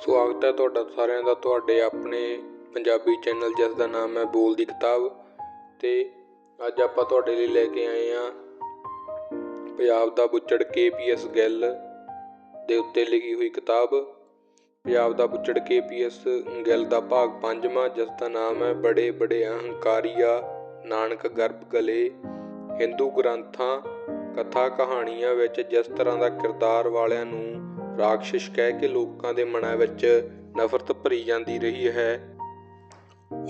ਸਵਾਗਤ ਹੈ ਤੁਹਾਡਾ ਸਾਰਿਆਂ ਦਾ। ਤੁਹਾਡੇ ਆਪਣੇ ਪੰਜਾਬੀ ਚੈਨਲ ਜਿਸ ਦਾ ਨਾਮ ਹੈ ਬੋਲ ਦੀ ਕਿਤਾਬ। ਤੇ ਅੱਜ ਆਪਾਂ ਤੁਹਾਡੇ ਲਈ ਲੈ ਕੇ ਆਏ ਹਾਂ ਪੰਜਾਬ ਦਾ ਬੁੱਚੜ ਕੇਪੀਐਸ ਗਿੱਲ ਦੇ ਉੱਤੇ ਲਿਖੀ ਹੋਈ ਕਿਤਾਬ। ਪੰਜਾਬ ਦਾ ਬੁੱਚੜ ਕੇਪੀਐਸ ਗਿੱਲ ਦਾ ਭਾਗ ਪੰਜਵਾਂ, ਜਿਸ ਦਾ ਨਾਮ ਹੈ ਬੜੇ ਬੜੇ ਅਹੰਕਾਰੀਆ, ਨਾਨਕ ਗਰਭ ਗਲੇ, ਹਿੰਦੂ ਗ੍ਰੰਥਾਂ, ਕਥਾ ਕਹਾਣੀਆਂ ਵਿੱਚ ਜਿਸ ਤਰ੍ਹਾਂ ਦਾ ਕਿਰਦਾਰ ਵਾਲਿਆਂ ਨੂੰ ਰਾਖਸ਼ ਕਹਿ ਕੇ ਲੋਕਾਂ ਦੇ ਮਨਾਂ ਵਿੱਚ ਨਫ਼ਰਤ ਭਰੀ ਜਾਂਦੀ ਰਹੀ ਹੈ।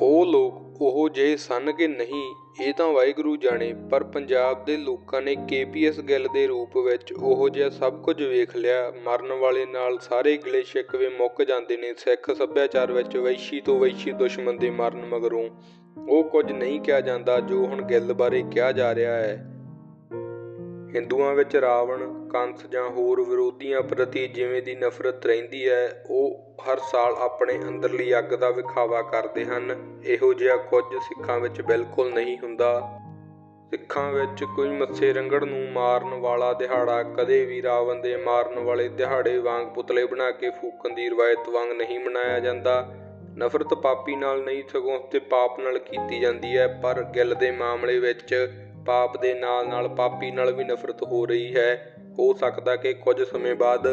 ਉਹ ਲੋਕ ਉਹ ਜੇ ਸਨ ਕਿ ਨਹੀਂ, ਇਹ ਤਾਂ ਵਾਹਿਗੁਰੂ ਜਾਣੇ, ਪਰ ਪੰਜਾਬ ਦੇ ਲੋਕਾਂ ਨੇ ਕੇਪੀਐਸ ਗਿੱਲ ਦੇ ਰੂਪ ਵਿੱਚ ਉਹ ਜਿਹਾ ਸਭ ਕੁਝ ਵੇਖ ਲਿਆ। ਮਰਨ ਵਾਲੇ ਨਾਲ ਸਾਰੇ ਗਿਲੇ ਸ਼ਿਕਵੇ ਮੁੱਕ ਜਾਂਦੇ ਨੇ। ਸਿੱਖ ਸੱਭਿਆਚਾਰ ਵਿੱਚ ਵੈਸ਼ੀ ਤੋਂ ਵੈਸ਼ੀ ਦੁਸ਼ਮਣ ਦੇ ਮਰਨ ਮਗਰੋਂ ਉਹ ਕੁਝ ਨਹੀਂ ਕਿਹਾ ਜਾਂਦਾ, ਜੋ ਹੁਣ ਗਿੱਲ ਬਾਰੇ ਕਿਹਾ ਜਾ ਰਿਹਾ ਹੈ। ਹਿੰਦੂਆਂ ਵਿੱਚ ਰਾਵਣ, ਕੰਸ ਜਾਂ ਹੋਰ ਵਿਰੋਧੀਆਂ ਪ੍ਰਤੀ ਜਿਵੇਂ ਦੀ ਨਫ਼ਰਤ ਰਹਿੰਦੀ ਹੈ, ਉਹ ਹਰ ਸਾਲ ਆਪਣੇ ਅੰਦਰਲੀ ਅੱਗ ਦਾ ਵਿਖਾਵਾ ਕਰਦੇ ਹਨ। ਇਹੋ ਜਿਹਾ ਕੁਝ ਸਿੱਖਾਂ ਵਿੱਚ ਬਿਲਕੁਲ ਨਹੀਂ ਹੁੰਦਾ। ਸਿੱਖਾਂ ਵਿੱਚ ਕੋਈ ਮੱਸੇ ਰੰਗੜ ਨੂੰ ਮਾਰਨ ਵਾਲਾ ਦਿਹਾੜਾ ਕਦੇ ਵੀ ਰਾਵਣ ਦੇ ਮਾਰਨ ਵਾਲੇ ਦਿਹਾੜੇ ਵਾਂਗ ਪੁਤਲੇ ਬਣਾ ਕੇ ਫੂਕਣ ਦੀ ਰਵਾਇਤ ਵਾਂਗ ਨਹੀਂ ਮਨਾਇਆ ਜਾਂਦਾ। ਨਫ਼ਰਤ ਪਾਪੀ ਨਾਲ ਨਹੀਂ ਸਗੋਂ ਤੇ ਪਾਪ ਨਾਲ ਕੀਤੀ ਜਾਂਦੀ ਹੈ, ਪਰ ਗਿੱਲ ਦੇ ਮਾਮਲੇ ਵਿੱਚ ਪਾਪ ਦੇ ਨਾਲ ਨਾਲ ਪਾਪੀ ਨਾਲ ਵੀ ਨਫ਼ਰਤ ਹੋ ਰਹੀ ਹੈ। ਹੋ ਸਕਦਾ ਕਿ ਕੁਝ ਸਮੇਂ ਬਾਅਦ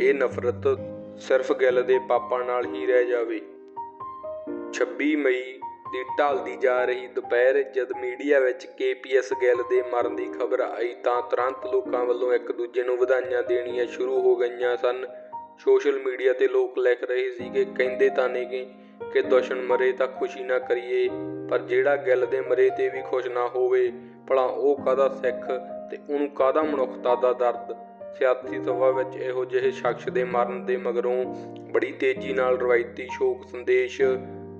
ਇਹ ਨਫ਼ਰਤ ਸਿਰਫ ਗਿੱਲ ਦੇ ਪਾਪਾਂ ਨਾਲ ਹੀ ਰਹਿ ਜਾਵੇ। 26 ਮਈ ਦੀ ਢਲਦੀ ਜਾ ਰਹੀ ਦੁਪਹਿਰ ਜਦ ਮੀਡੀਆ ਵਿੱਚ ਕੇਪੀਐਸ ਗਿੱਲ ਦੇ ਮਰਨ ਦੀ ਖਬਰ ਆਈ ਤਾਂ ਤੁਰੰਤ ਲੋਕਾਂ ਵੱਲੋਂ ਇੱਕ ਦੂਜੇ ਨੂੰ ਵਧਾਈਆਂ ਦੇਣੀਆਂ ਸ਼ੁਰੂ ਹੋ ਗਈਆਂ ਸਨ। ਸੋਸ਼ਲ ਮੀਡੀਆ ਤੇ ਲੋਕ ਲਿਖ ਰਹੇ ਸੀ ਕਿ ਕਹਿੰਦੇ ਤਾਂ ਨੇ ਕਿ ਕਿ ਦੁਸ਼ਮਣ ਮਰੇ ਤਾਂ ਖੁਸ਼ੀ ਨਾ ਕਰੀਏ, ਪਰ ਜਿਹੜਾ ਗਿੱਲ ਦੇ ਮਰੇ ਤੇ ਵੀ ਖੁਸ਼ ਨਾ ਹੋਵੇ ਭਲਾ ਉਹ ਕਾਦਾ ਸਿੱਖ ਤੇ ਉਹਨੂੰ ਕਾਦਾ ਮਨੁੱਖਤਾ ਦਾ ਦਰਦ? ਸਿਆਸੀ ਸਭਾ ਵਿੱਚ ਇਹੋ ਜਿਹੇ ਸ਼ਖਸ ਦੇ ਮਰਨ ਦੇ ਮਗਰੋਂ ਬੜੀ ਤੇਜ਼ੀ ਨਾਲ ਰਵਾਇਤੀ ਸ਼ੋਕ ਸੰਦੇਸ਼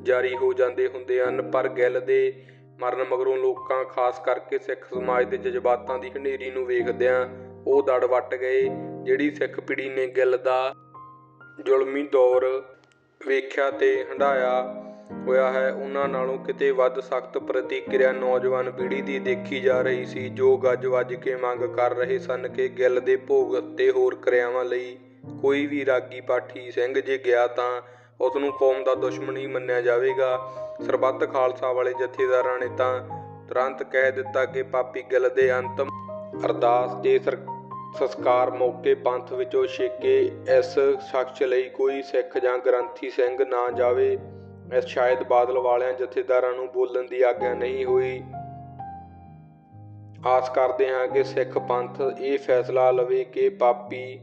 ਜਾਰੀ ਹੋ ਜਾਂਦੇ ਹੁੰਦੇ ਹਨ, ਪਰ ਗਿੱਲ ਦੇ ਮਰਨ ਮਗਰੋਂ ਲੋਕਾਂ, ਖਾਸ ਕਰਕੇ ਸਿੱਖ ਸਮਾਜ ਦੇ ਜਜ਼ਬਾਤਾਂ ਦੀ ਹਨੇਰੀ ਨੂੰ ਵੇਖਦਿਆਂ ਉਹ ਦੜ ਵੱਟ ਗਏ, ਜਿਹੜੀ ਸਿੱਖ ਪੀੜ੍ਹੀ ਨੇ ਗਿੱਲ ਦਾ ਜ਼ੁਲਮੀ ਦੌਰ ਵੇਖਿਆ ਤੇ ਹੰਢਾਇਆ। ਹੋਇਆ ਹੈ। ਉਹਨਾਂ ਨਾਲੋਂ ਕਿਤੇ ਵੱਧ ਸਖਤ ਪ੍ਰਤੀਕਿਰਿਆ ਨੌਜਵਾਨ ਪੀੜ੍ਹੀ ਦੀ ਦੇਖੀ ਜਾ ਰਹੀ ਸੀ, ਜੋ ਗੱਜ ਵੱਜ ਕੇ ਮੰਗ ਕਰ ਰਹੇ ਸਨ ਕਿ ਗਿੱਲ ਦੇ ਭੋਗ ਅਤੇ ਹੋਰ ਕਿਰਿਆਵਾਂ ਲਈ ਕੋਈ ਵੀ ਰਾਗੀ ਪਾਠੀ ਸਿੰਘ ਜੇ ਗਿਆ ਤਾਂ ਉਸ ਨੂੰ ਕੌਮ ਦਾ ਦੁਸ਼ਮਣ ਹੀ ਮੰਨਿਆ ਜਾਵੇਗਾ। ਸਰਬੱਤ ਖਾਲਸਾ ਵਾਲੇ ਜਥੇਦਾਰਾਂ ਨੇ ਤਾਂ ਤੁਰੰਤ ਕਹਿ ਦਿੱਤਾ ਕਿ ਪਾਪੀ ਗਿੱਲ ਦੇ ਅੰਤਮ ਅਰਦਾਸ ਤੇ ਸੰਸਕਾਰ ਮੌਕੇ ਪੰਥ ਵਿੱਚੋਂ ਛੇਕੇ ਇਸ ਸ਼ਖਸ ਲਈ ਕੋਈ ਸਿੱਖ ਜਾਂ ਗ੍ਰੰਥੀ ਸਿੰਘ ਨਾ ਜਾਵੇ। ਸ਼ਾਇਦ ਬਾਦਲ ਵਾਲਿਆਂ ਜਥੇਦਾਰਾਂ ਨੂੰ ਬੋਲਣ ਦੀ ਆਗਿਆ ਨਹੀਂ ਹੋਈ। ਆਸ ਕਰਦੇ ਹਾਂ ਕਿ ਸਿੱਖ ਪੰਥ ਇਹ ਫੈਸਲਾ ਲਵੇ ਕਿ ਪਾਪੀ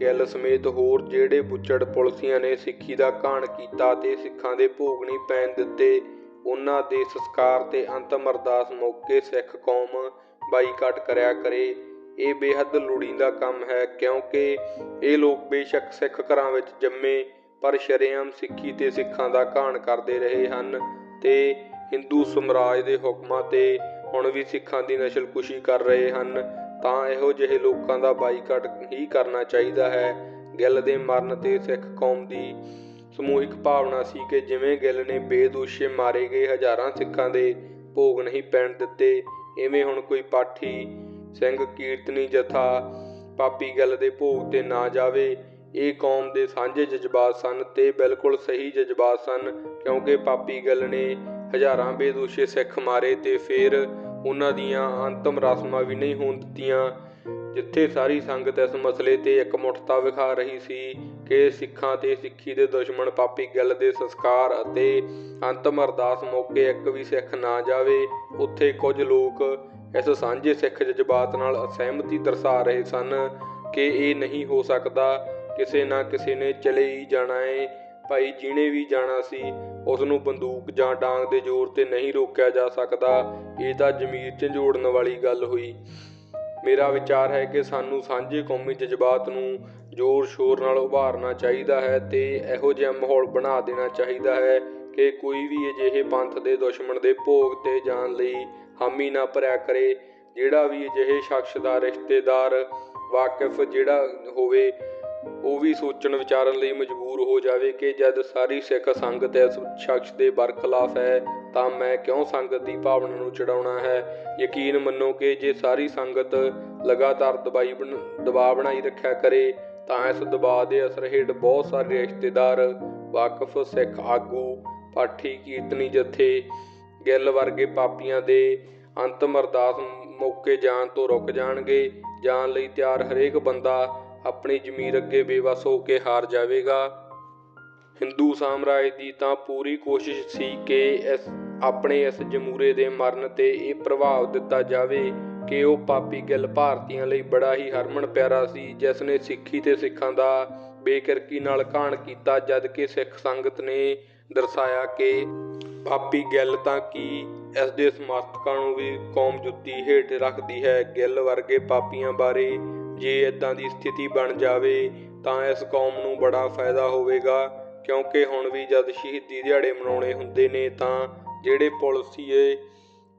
ਗਿੱਲ ਸਮੇਤ ਹੋਰ ਜਿਹੜੇ ਬੁੱਚੜ ਪੁਲਸੀਆਂ ਨੇ ਸਿੱਖੀ ਦਾ ਘਾਣ ਕੀਤਾ ਤੇ ਸਿੱਖਾਂ ਦੇ ਭੋਗ ਨਹੀਂ ਪੈਣ ਦਿੱਤੇ, ਉਹਨਾਂ ਦੇ ਸੰਸਕਾਰ ਤੇ ਅੰਤਮ ਅਰਦਾਸ ਮੌਕੇ ਸਿੱਖ ਕੌਮ ਬਾਈਕਾਟ ਕਰਿਆ ਕਰੇ। ਇਹ ਬੇਹੱਦ ਲੋੜੀਂਦਾ ਕੰਮ ਹੈ ਕਿਉਂਕਿ ਇਹ ਲੋਕ ਬੇਸ਼ੱਕ ਸਿੱਖ ਘਰਾਂ ਵਿੱਚ ਜੰਮੇ ਪਰ ਸ਼ਰੇਆਮ ਸਿੱਖੀ ਤੇ ਸਿੱਖਾਂ ਦਾ ਘਾਣ ਕਰਦੇ ਰਹੇ ਹਨ ਤੇ ਹਿੰਦੂ ਸਮਰਾਜ ਦੇ ਹੁਕਮਾਂ ਤੇ ਹੁਣ ਵੀ ਸਿੱਖਾਂ ਦੀ ਨਸ਼ਲਕੁਸ਼ੀ ਕਰ ਰਹੇ ਹਨ, ਤਾਂ ਇਹੋ ਜਿਹੇ ਲੋਕਾਂ ਦਾ ਬਾਈਕਾਟ ਹੀ ਕਰਨਾ ਚਾਹੀਦਾ ਹੈ। ਗਿੱਲ ਦੇ ਮਰਨ ਤੇ ਸਿੱਖ ਕੌਮ ਦੀ ਸਮੂਹਿਕ ਭਾਵਨਾ ਸੀ ਕਿ ਜਿਵੇਂ ਗਿੱਲ ਨੇ ਬੇਦੋਸ਼ੇ ਮਾਰੇ ਗਏ ਹਜ਼ਾਰਾਂ ਸਿੱਖਾਂ ਦੇ ਭੋਗ ਨਹੀਂ ਪੈਣ ਦਿੱਤੇ, ਐਵੇਂ ਹੁਣ ਕੋਈ ਪਾਠੀ ਸਿੰਘ ਕੀਰਤਨੀ ਜਥਾ ਪਾਪੀ ਗਿੱਲ ਦੇ ਭੋਗ ਤੇ ਨਾ ਜਾਵੇ। ਇਹ ਕੌਮ ਦੇ ਸਾਂਝੇ ਜਜ਼ਬਾਤ ਸਨ ਤੇ ਬਿਲਕੁਲ ਸਹੀ ਜਜ਼ਬਾਤ ਸਨ, ਕਿਉਂਕਿ ਪਾਪੀ ਗੱਲ ਨੇ ਹਜ਼ਾਰਾਂ ਬੇਦੋਸ਼ੇ ਸਿੱਖ ਮਾਰੇ ਤੇ ਫਿਰ ਉਹਨਾਂ ਦੀਆਂ ਅੰਤਮ ਰਸਮਾਂ ਵੀ ਨਹੀਂ ਹੋਣ ਦਿੱਤੀਆਂ, ਜਿੱਥੇ ਸਾਰੀ ਸੰਗਤ ਇਸ ਮਸਲੇ ਤੇ ਇਕਮੁੱਠਤਾ ਵਿਖਾ ਰਹੀ ਸੀ ਕਿ ਸਿੱਖਾਂ ਤੇ ਸਿੱਖੀ ਦੇ ਦੁਸ਼ਮਣ ਪਾਪੀ ਗੱਲ ਦੇ ਸੰਸਕਾਰ ਅਤੇ ਅੰਤਮ ਅਰਦਾਸ ਮੌਕੇ ਇੱਕ ਵੀ ਸਿੱਖ ਨਾ ਜਾਵੇ, ਉੱਥੇ ਕੁਝ ਲੋਕ ਇਸ ਸਾਂਝੇ ਸਿੱਖ ਜਜ਼ਬਾਤ ਨਾਲ ਅਸਹਿਮਤੀ ਦਰਸਾ ਰਹੇ ਸਨ ਕਿ ਇਹ ਨਹੀਂ ਹੋ ਸਕਦਾ ਕਿਸੇ ਨਾ ਕਿਸੇ ਨੇ ਚਲੇ ਹੀ ਜਾਣਾ ਏ। ਭਾਈ ਜਿਹਨੇ ਵੀ ਜਾਣਾ ਸੀ ਉਸ ਨੂੰ ਬੰਦੂਕ ਜਾਂ ਡਾਂਗ ਦੇ ਜ਼ੋਰ ਤੇ ਨਹੀਂ ਰੋਕਿਆ ਜਾ ਸਕਦਾ। ਇਹ ਤਾਂ ਜ਼ਮੀਰ ਝੰਜੋੜਨ ਵਾਲੀ ਗੱਲ ਹੋਈ। ਮੇਰਾ ਵਿਚਾਰ ਹੈ ਕਿ ਸਾਨੂੰ ਸਾਂਝੇ ਕੌਮੀ ਜਜ਼ਬਾਤ ਨੂੰ ਜ਼ੋਰ ਸ਼ੋਰ ਨਾਲ ਉਭਾਰਨਾ ਚਾਹੀਦਾ ਹੈ ਤੇ ਇਹੋ ਜਿਹਾ ਮਾਹੌਲ ਬਣਾ ਦੇਣਾ ਚਾਹੀਦਾ ਹੈ ਕਿ ਕੋਈ ਵੀ ਅਜਿਹੇ ਪੰਥ ਦੇ ਦੁਸ਼ਮਣ ਦੇ ਭੋਗ ਤੇ ਜਾਣ ਲਈ ਹਾਮੀ ਨਾ ਭਰਿਆ ਕਰੇ। ਜਿਹੜਾ ਵੀ ਅਜਿਹੇ ਸ਼ਖਸ ਦਾ ਰਿਸ਼ਤੇਦਾਰ ਵਾਕਿਫ ਜਿਹੜਾ ਹੋਵੇ ਉਹ ਵੀ ਸੋਚਣ ਵਿਚਾਰਨ ਲਈ ਮਜਬੂਰ ਹੋ ਜਾਵੇ ਕਿ ਜਦ ਸਾਰੀ ਸਿੱਖ ਸੰਗਤ ਇਸ ਸ਼ਖਸ ਦੇ ਬਰਖਲਾਫ ਹੈ, ਤਾਂ ਮੈਂ ਕਿਉਂ ਸੰਗਤ ਦੀ ਭਾਵਨਾ ਨੂੰ ਚੜਾਉਣਾ ਹੈ? ਯਕੀਨ ਮੰਨੋ ਕਿ ਜੇ ਸਾਰੀ ਸੰਗਤ ਲਗਾਤਾਰ ਦਬਾਈ ਦਬਾਅ ਬਣਾਈ ਰੱਖਿਆ ਕਰੇ, ਤਾਂ ਇਸ ਦਬਾਅ ਦੇ ਅਸਰ ਹੇਠ ਬਹੁਤ ਸਾਰੇ ਰਿਸ਼ਤੇਦਾਰ, ਵਾਕਫ, ਸਿੱਖ ਆਗੂ, ਪਾਠੀ, ਕੀਰਤਨੀ ਜਥੇ, ਗਿੱਲ ਵਰਗੇ ਪਾਪੀਆਂ ਦੇ ਅੰਤਮ ਅਰਦਾਸ ਮੌਕੇ ਜਾਣ ਤੋਂ ਰੁਕ ਜਾਣਗੇ, ਜਾਣ ਲਈ ਤਿਆਰ ਹਰੇਕ ਬੰਦਾ ਆਪਣੀ ਜ਼ਮੀਰ ਅੱਗੇ ਬੇਵਸ ਹੋ ਕੇ ਹਾਰ ਜਾਵੇਗਾ। ਹਿੰਦੂ ਸਾਮਰਾਜ ਦੀ ਤਾਂ ਪੂਰੀ ਕੋਸ਼ਿਸ਼ ਸੀ ਕਿ ਇਸ, ਆਪਣੇ ਇਸ ਜਮੂਰੇ ਦੇ ਮਰਨ ਤੇ ਇਹ ਪ੍ਰਭਾਵ ਦਿੱਤਾ ਜਾਵੇ ਕਿ ਉਹ ਪਾਪੀ ਗਿੱਲ ਭਾਰਤੀਆਂ ਲਈ ਬੜਾ ਹੀ ਹਰਮਨ ਪਿਆਰਾ ਸੀ, ਜਿਸ ਨੇ ਸਿੱਖੀ ਤੇ ਸਿੱਖਾਂ ਦਾ ਬੇਕਿਰਕੀ ਨਾਲ ਘਾਣ ਕੀਤਾ, ਜਦ ਕਿ ਸਿੱਖ ਸੰਗਤ ਨੇ ਦਰਸਾਇਆ ਕਿ ਪਾਪੀ ਗਿੱਲ ਤਾਂ ਕੀ ਇਸ ਦੇ ਸਮਰਥਕਾਂ ਨੂੰ ਵੀ ਕੌਮ ਜੁੱਤੀ ਹੇਠ ਰੱਖਦੀ ਹੈ। ਗਿੱਲ ਵਰਗੇ ਪਾਪੀਆਂ ਬਾਰੇ ਜੇ ਇੱਦਾਂ ਦੀ ਸਥਿਤੀ ਬਣ ਜਾਵੇ, ਤਾਂ ਇਸ ਕੌਮ ਨੂੰ ਬੜਾ ਫਾਇਦਾ ਹੋਵੇਗਾ। ਕਿਉਂਕਿ ਹੁਣ ਵੀ ਜਦ ਸ਼ਹੀਦੀ ਦਿਹਾੜੇ ਮਨਾਉਣੇ ਹੁੰਦੇ ਨੇ, ਤਾਂ ਜਿਹੜੇ ਪੁਲਸੀਏ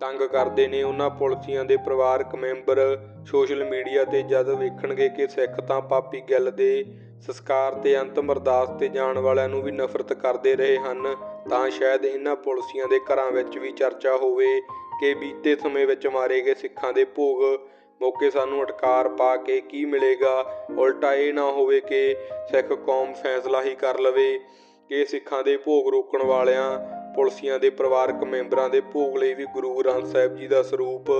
ਤੰਗ ਕਰਦੇ ਨੇ, ਉਹਨਾਂ ਪੁਲਸੀਆਂ ਦੇ ਪਰਿਵਾਰਕ ਮੈਂਬਰ ਸੋਸ਼ਲ ਮੀਡੀਆ ਤੇ ਜਦ ਵੇਖਣਗੇ ਕਿ ਸਿੱਖ ਤਾਂ ਪਾਪੀ ਗਿੱਲ ਦੇ ਸੰਸਕਾਰ ਤੇ ਅੰਤਮ ਅਰਦਾਸ ਤੇ ਜਾਣ ਵਾਲਿਆਂ ਨੂੰ ਵੀ ਨਫ਼ਰਤ ਕਰਦੇ ਰਹੇ ਹਨ, ਤਾਂ ਸ਼ਾਇਦ ਇਹਨਾਂ ਪੁਲਸੀਆਂ ਦੇ ਘਰਾਂ ਵਿੱਚ ਵੀ ਚਰਚਾ ਹੋਵੇ ਕਿ ਬੀਤੇ ਸਮੇਂ ਵਿੱਚ ਮਾਰੇ ਗਏ ਸਿੱਖਾਂ ਦੇ ਭੋਗ ਮੌਕੇ ਸਾਨੂੰ ਅਟਕਾਰ ਪਾ ਕੇ ਕੀ ਮਿਲੇਗਾ, ਉਲਟਾ ਇਹ ਨਾ ਹੋਵੇ ਕਿ ਸਿੱਖ ਕੌਮ ਫੈਸਲਾ ਹੀ ਕਰ ਲਵੇ ਕਿ ਸਿੱਖਾਂ ਦੇ ਭੋਗ ਰੋਕਣ ਵਾਲਿਆਂ, ਪੁਲਸੀਆਂ ਦੇ ਪਰਿਵਾਰਕ ਮੈਂਬਰਾਂ ਦੇ ਭੋਗ ਲਈ ਵੀ ਗੁਰੂ ਗ੍ਰੰਥ ਸਾਹਿਬ ਜੀ ਦਾ ਸਰੂਪ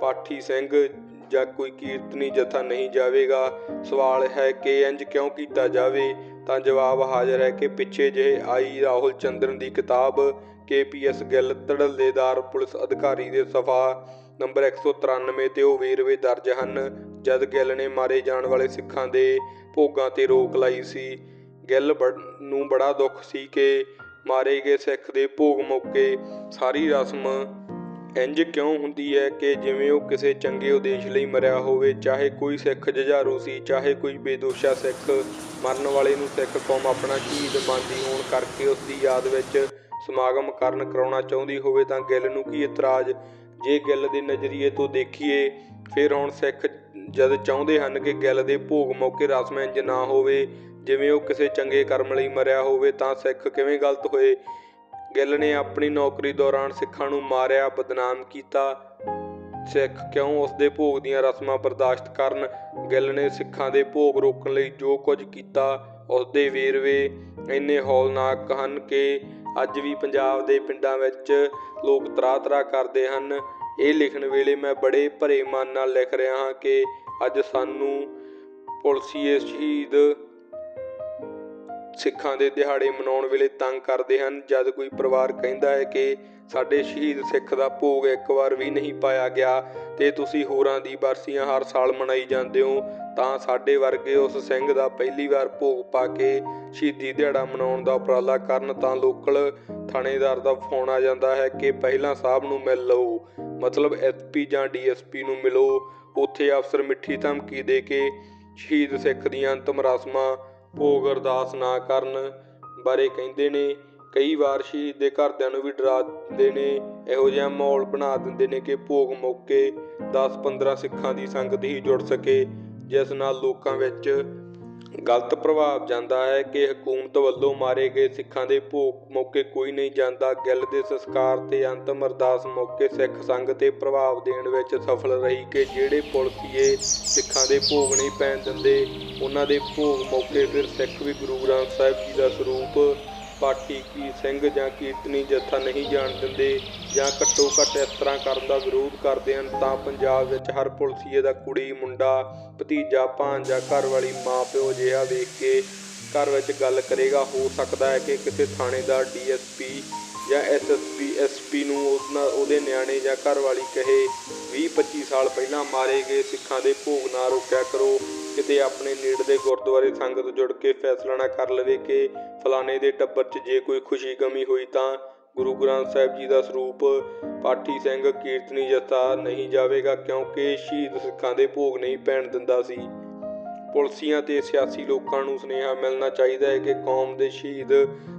ਪਾਠੀ ਸਿੰਘ ਜਾਂ ਕੋਈ ਕੀਰਤਨੀ ਜਥਾ ਨਹੀਂ ਜਾਵੇਗਾ। ਸਵਾਲ ਹੈ ਕਿ ਇੰਜ ਕਿਉਂ ਕੀਤਾ ਜਾਵੇ? ਤਾਂ ਜਵਾਬ ਹਾਜ਼ਰ ਹੈ ਕਿ ਪਿੱਛੇ ਜਿਹੇ ਆਈ ਰਾਹੁਲ ਚੰਦਰਨ ਦੀ ਕਿਤਾਬ ਕੇਪੀਐਸ ਗਿੱਲ ਧੜੱਲੇਦਾਰ ਪੁਲਿਸ ਅਧਿਕਾਰੀ ਦੇ ਸਫਾ ਨੰਬਰ 193 ਤੇ ਉਹ ਵੇਰਵੇ ਦਰਜ ਹਨ। ਜਦ ਗਿੱਲ ਨੇ ਮਾਰੇ ਜਾਣ ਵਾਲੇ ਸਿੱਖਾਂ ਦੇ ਭੋਗਾਂ ਤੇ ਰੋਕ ਲਾਈ ਸੀ, ਗਿੱਲ ਬੜ- ਨੂੰ ਬੜਾ ਦੁੱਖ ਸੀ ਕਿ ਮਾਰੇ ਗਏ ਸਿੱਖ ਦੇ ਭੋਗ ਮੌਕੇ ਸਾਰੀ ਰਸਮ ਇੰਜ ਕਿਉਂ ਹੁੰਦੀ ਹੈ ਕਿ ਜਿਵੇਂ ਉਹ ਕਿਸੇ ਚੰਗੇ ਉਦੇਸ਼ ਲਈ ਮਰਿਆ ਹੋਵੇ, ਚਾਹੇ ਕੋਈ ਸਿੱਖ ਜੁਝਾਰੂ ਸੀ, ਚਾਹੇ ਕੋਈ ਬੇਦੋਸ਼ਾ ਸਿੱਖ, ਮਰਨ ਵਾਲੇ ਨੂੰ ਸਿੱਖ ਕੌਮ ਆਪਣਾ ਸ਼ਹੀਦ ਮੰਨਦੀ ਹੋਣ ਕਰਕੇ ਉਸ ਦੀ ਯਾਦ ਵਿੱਚ ਸਮਾਗਮ ਕਰਨ ਕਰਾਉਣਾ ਚਾਹੁੰਦੀ ਹੋਵੇ ਤਾਂ ਗਿੱਲ ਨੂੰ ਕੀ ਇਤਰਾਜ਼? ਜੇ ਗਿੱਲ ਦੇ ਨਜ਼ਰੀਏ ਤੋਂ ਦੇਖੀਏ, ਫਿਰ ਹੁਣ ਸਿੱਖ ਜਦ ਚਾਹੁੰਦੇ ਹਨ ਕਿ ਗਿੱਲ ਦੇ ਭੋਗ ਮੌਕੇ ਰਸਮ ਇੰਜ ਨਾ ਹੋਵੇ, ਜਿਵੇਂ ਉਹ ਕਿਸੇ ਚੰਗੇ ਕਰਮ ਲਈ ਮਰਿਆ ਹੋਵੇ ਤਾਂ ਸਿੱਖ ਕਿਵੇਂ ਗਲਤ ਹੋਏ? ਗਿੱਲ ਨੇ ਆਪਣੀ ਨੌਕਰੀ ਦੌਰਾਨ ਸਿੱਖਾਂ ਨੂੰ ਮਾਰਿਆ, ਬਦਨਾਮ ਕੀਤਾ। ਸਿੱਖ ਕਿਉਂ ਉਸ ਦੇ ਭੋਗ ਦੀਆਂ ਰਸਮਾਂ ਬਰਦਾਸ਼ਤ ਕਰਨ? ਗਿੱਲ ਨੇ ਸਿੱਖਾਂ ਦੇ ਭੋਗ ਰੋਕਣ ਲਈ ਜੋ ਕੁਝ ਕੀਤਾ ਉਸ ਦੇ ਵੇਰਵੇ ਇੰਨੇ ਹੌਲਨਾਕ ਹਨ ਕਿ ਅੱਜ ਵੀ ਪੰਜਾਬ ਦੇ ਪਿੰਡਾਂ ਵਿੱਚ ਲੋਕ ਤਰਾ-ਤਰਾ ਕਰਦੇ ਹਨ। ਇਹ ਲਿਖਣ ਵੇਲੇ ਮੈਂ ਬੜੇ ਭਰੇ ਮਨ ਨਾਲ ਲਿਖ ਰਿਹਾ ਹਾਂ ਕਿ ਅੱਜ ਸਾਨੂੰ ਪੁਲਸੀਏ ਸ਼ਹੀਦ ਸਿੱਖਾਂ ਦੇ ਦਿਹਾੜੇ ਮਨਾਉਣ ਵੇਲੇ ਤੰਗ ਕਰਦੇ ਹਨ। ਜਦ ਕੋਈ ਪਰਿਵਾਰ ਕਹਿੰਦਾ ਹੈ ਕਿ ਸਾਡੇ ਸ਼ਹੀਦ ਸਿੱਖ ਦਾ ਭੋਗ ਇੱਕ ਵਾਰ ਵੀ ਨਹੀਂ ਪਾਇਆ ਗਿਆ ਤੇ ਤੁਸੀਂ ਹੋਰਾਂ ਦੀ ਬਰਸੀਆਂ ਹਰ ਸਾਲ ਮਨਾਈ ਜਾਂਦੇ ਹੋ, ਤਾਂ ਸਾਡੇ ਵਰਗੇ ਉਸ ਸਿੰਘ ਦਾ ਪਹਿਲੀ ਵਾਰ ਭੋਗ ਪਾ ਕੇ ਸ਼ਹੀਦੀ ਦਿਹਾੜਾ ਮਨਾਉਣ ਦਾ ਉਪਰਾਲਾ ਕਰਨ ਤਾਂ ਲੋਕਲ ਥਾਣੇਦਾਰ ਦਾ ਫੋਨ ਆ ਜਾਂਦਾ ਹੈ ਕਿ ਪਹਿਲਾਂ ਸਾਹਿਬ ਨੂੰ ਮਿਲ ਲਓ। ਮਤਲਬ ਐਸਪੀ ਜਾਂ ਡੀਐਸਪੀ ਨੂੰ ਮਿਲੋ। ਉੱਥੇ ਅਫਸਰ ਮਿੱਠੀ ਧਮਕੀ ਦੇ ਕੇ ਸ਼ਹੀਦ ਸਿੱਖ ਦੀਆਂ ਅੰਤਮ ਰਸਮਾਂ ਭੋਗ ਅਰਦਾਸ ਨਾ ਕਰਨ ਬਾਰੇ ਕਹਿੰਦੇ ਨੇ। ਕਈ ਵਾਰ ਸ਼ਹੀਦ ਦੇ ਘਰਦਿਆਂ ਨੂੰ ਵੀ ਡਰਾ ਦਿੰਦੇ ਨੇ, ਇਹੋ ਜਿਹਾ ਮਾਹੌਲ ਬਣਾ ਦਿੰਦੇ ਨੇ ਕਿ ਭੋਗ ਮੌਕੇ 10-15 ਸਿੱਖਾਂ ਦੀ ਸੰਗਤ ਹੀ ਜੁੜ ਸਕੇ, ਜਿਸ ਨਾਲ ਲੋਕਾਂ ਵਿੱਚ ਗਲਤ ਪ੍ਰਭਾਵ ਜਾਂਦਾ ਹੈ ਕਿ ਹਕੂਮਤ ਵੱਲੋਂ ਮਾਰੇ ਗਏ ਸਿੱਖਾਂ ਦੇ ਭੋਗ ਮੌਕੇ ਕੋਈ ਨਹੀਂ ਜਾਂਦਾ, ਗਿੱਲ ਦੇ ਸੰਸਕਾਰ ਤੇ ਅੰਤਮ ਅਰਦਾਸ ਮੌਕੇ ਸਿੱਖ ਸੰਗ ਤੇ ਪ੍ਰਭਾਵ ਦੇਣ ਵਿੱਚ ਸਫਲ ਰਹੀ ਕਿ ਜਿਹੜੇ ਪੁਲਸੀਏ ਸਿੱਖਾਂ ਦੇ ਭੋਗ ਨਹੀਂ ਪੈਣ ਦਿੰਦੇ, ਉਹਨਾਂ ਦੇ ਭੋਗ ਮੌਕੇ ਫਿਰ ਸਿੱਖ ਵੀ ਗੁਰੂ ਗ੍ਰੰਥ ਸਾਹਿਬ ਜੀ ਦਾ ਸਰੂਪ ਪਾਠੀ ਕੀ ਸਿੰਘ ਜਾਂ ਕੀਰਤਨੀ ਜਥਾ ਨਹੀਂ ਜਾਣ ਦਿੰਦੇ ਜਾਂ ਘੱਟੋ ਘੱਟ ਇਸ ਤਰ੍ਹਾਂ ਕਰਨ ਦਾ ਵਿਰੋਧ ਕਰਦੇ ਹਨ, ਤਾਂ ਪੰਜਾਬ ਵਿੱਚ ਹਰ ਪੁਲਸੀਏ ਦਾ ਕੁੜੀ, ਮੁੰਡਾ, ਭਤੀਜਾ ਭਾਂਜਾ ਘਰ ਵਾਲੀ ਮਾਂ, ਪਿਓ ਜਿਹਾ ਵੇਖ ਕੇ ਘਰ ਵਿੱਚ ਗੱਲ ਕਰੇਗਾ। ਹੋ ਸਕਦਾ ਹੈ ਕਿ ਕਿਸੇ ਥਾਣੇਦਾਰ ਡੀਐਸਪੀ ਜਾਂ ਐਸਐਸਪੀ, ਐਸਪੀ ਨੂੰ ਉਹਨਾਂ, ਉਹਦੇ ਨਿਆਣੇ ਜਾਂ ਘਰ ਵਾਲੀ ਕਹੇ 20-25 ਸਾਲ ਪਹਿਲਾਂ ਮਾਰੇ ਗਏ ਸਿੱਖਾਂ ਦੇ ਭੋਗ ਨਾ ਰੋਕਿਆ ਕਰੋ। ਕਿਤੇ ਆਪਣੇ ਨੇੜਲੇ ਗੁਰਦੁਆਰੇ ਸੰਗਤ ਜੁੜ ਕੇ ਫੈਸਲਾ ਨਾ ਕਰ ਲਵੇ ਕਿ ਫਲਾਣੇ ਦੇ ਟੱਬਰ 'ਚ ਜੇ ਕੋਈ ਖੁਸ਼ੀ ਗਮੀ ਹੋਈ ਤਾਂ ਗੁਰੂ ਗ੍ਰੰਥ ਸਾਹਿਬ ਜੀ ਦਾ ਸਰੂਪ ਪਾਠੀ ਸਿੰਘ ਕੀਰਤਨੀ ਜਥਾ ਨਹੀਂ ਜਾਵੇਗਾ ਕਿਉਂਕਿ ਸ਼ਹੀਦ ਸਿੱਖਾਂ ਦੇ ਭੋਗ ਨਹੀਂ ਪੈਣ ਦਿੰਦਾ ਸੀ। ਪੁਲਸੀਆਂ ਤੇ ਸਿਆਸੀ ਲੋਕਾਂ ਨੂੰ ਸੁਨੇਹਾ ਮਿਲਣਾ ਚਾਹੀਦਾ ਹੈ ਕਿ ਕੌਮ ਦੇ ਸ਼ਹੀਦ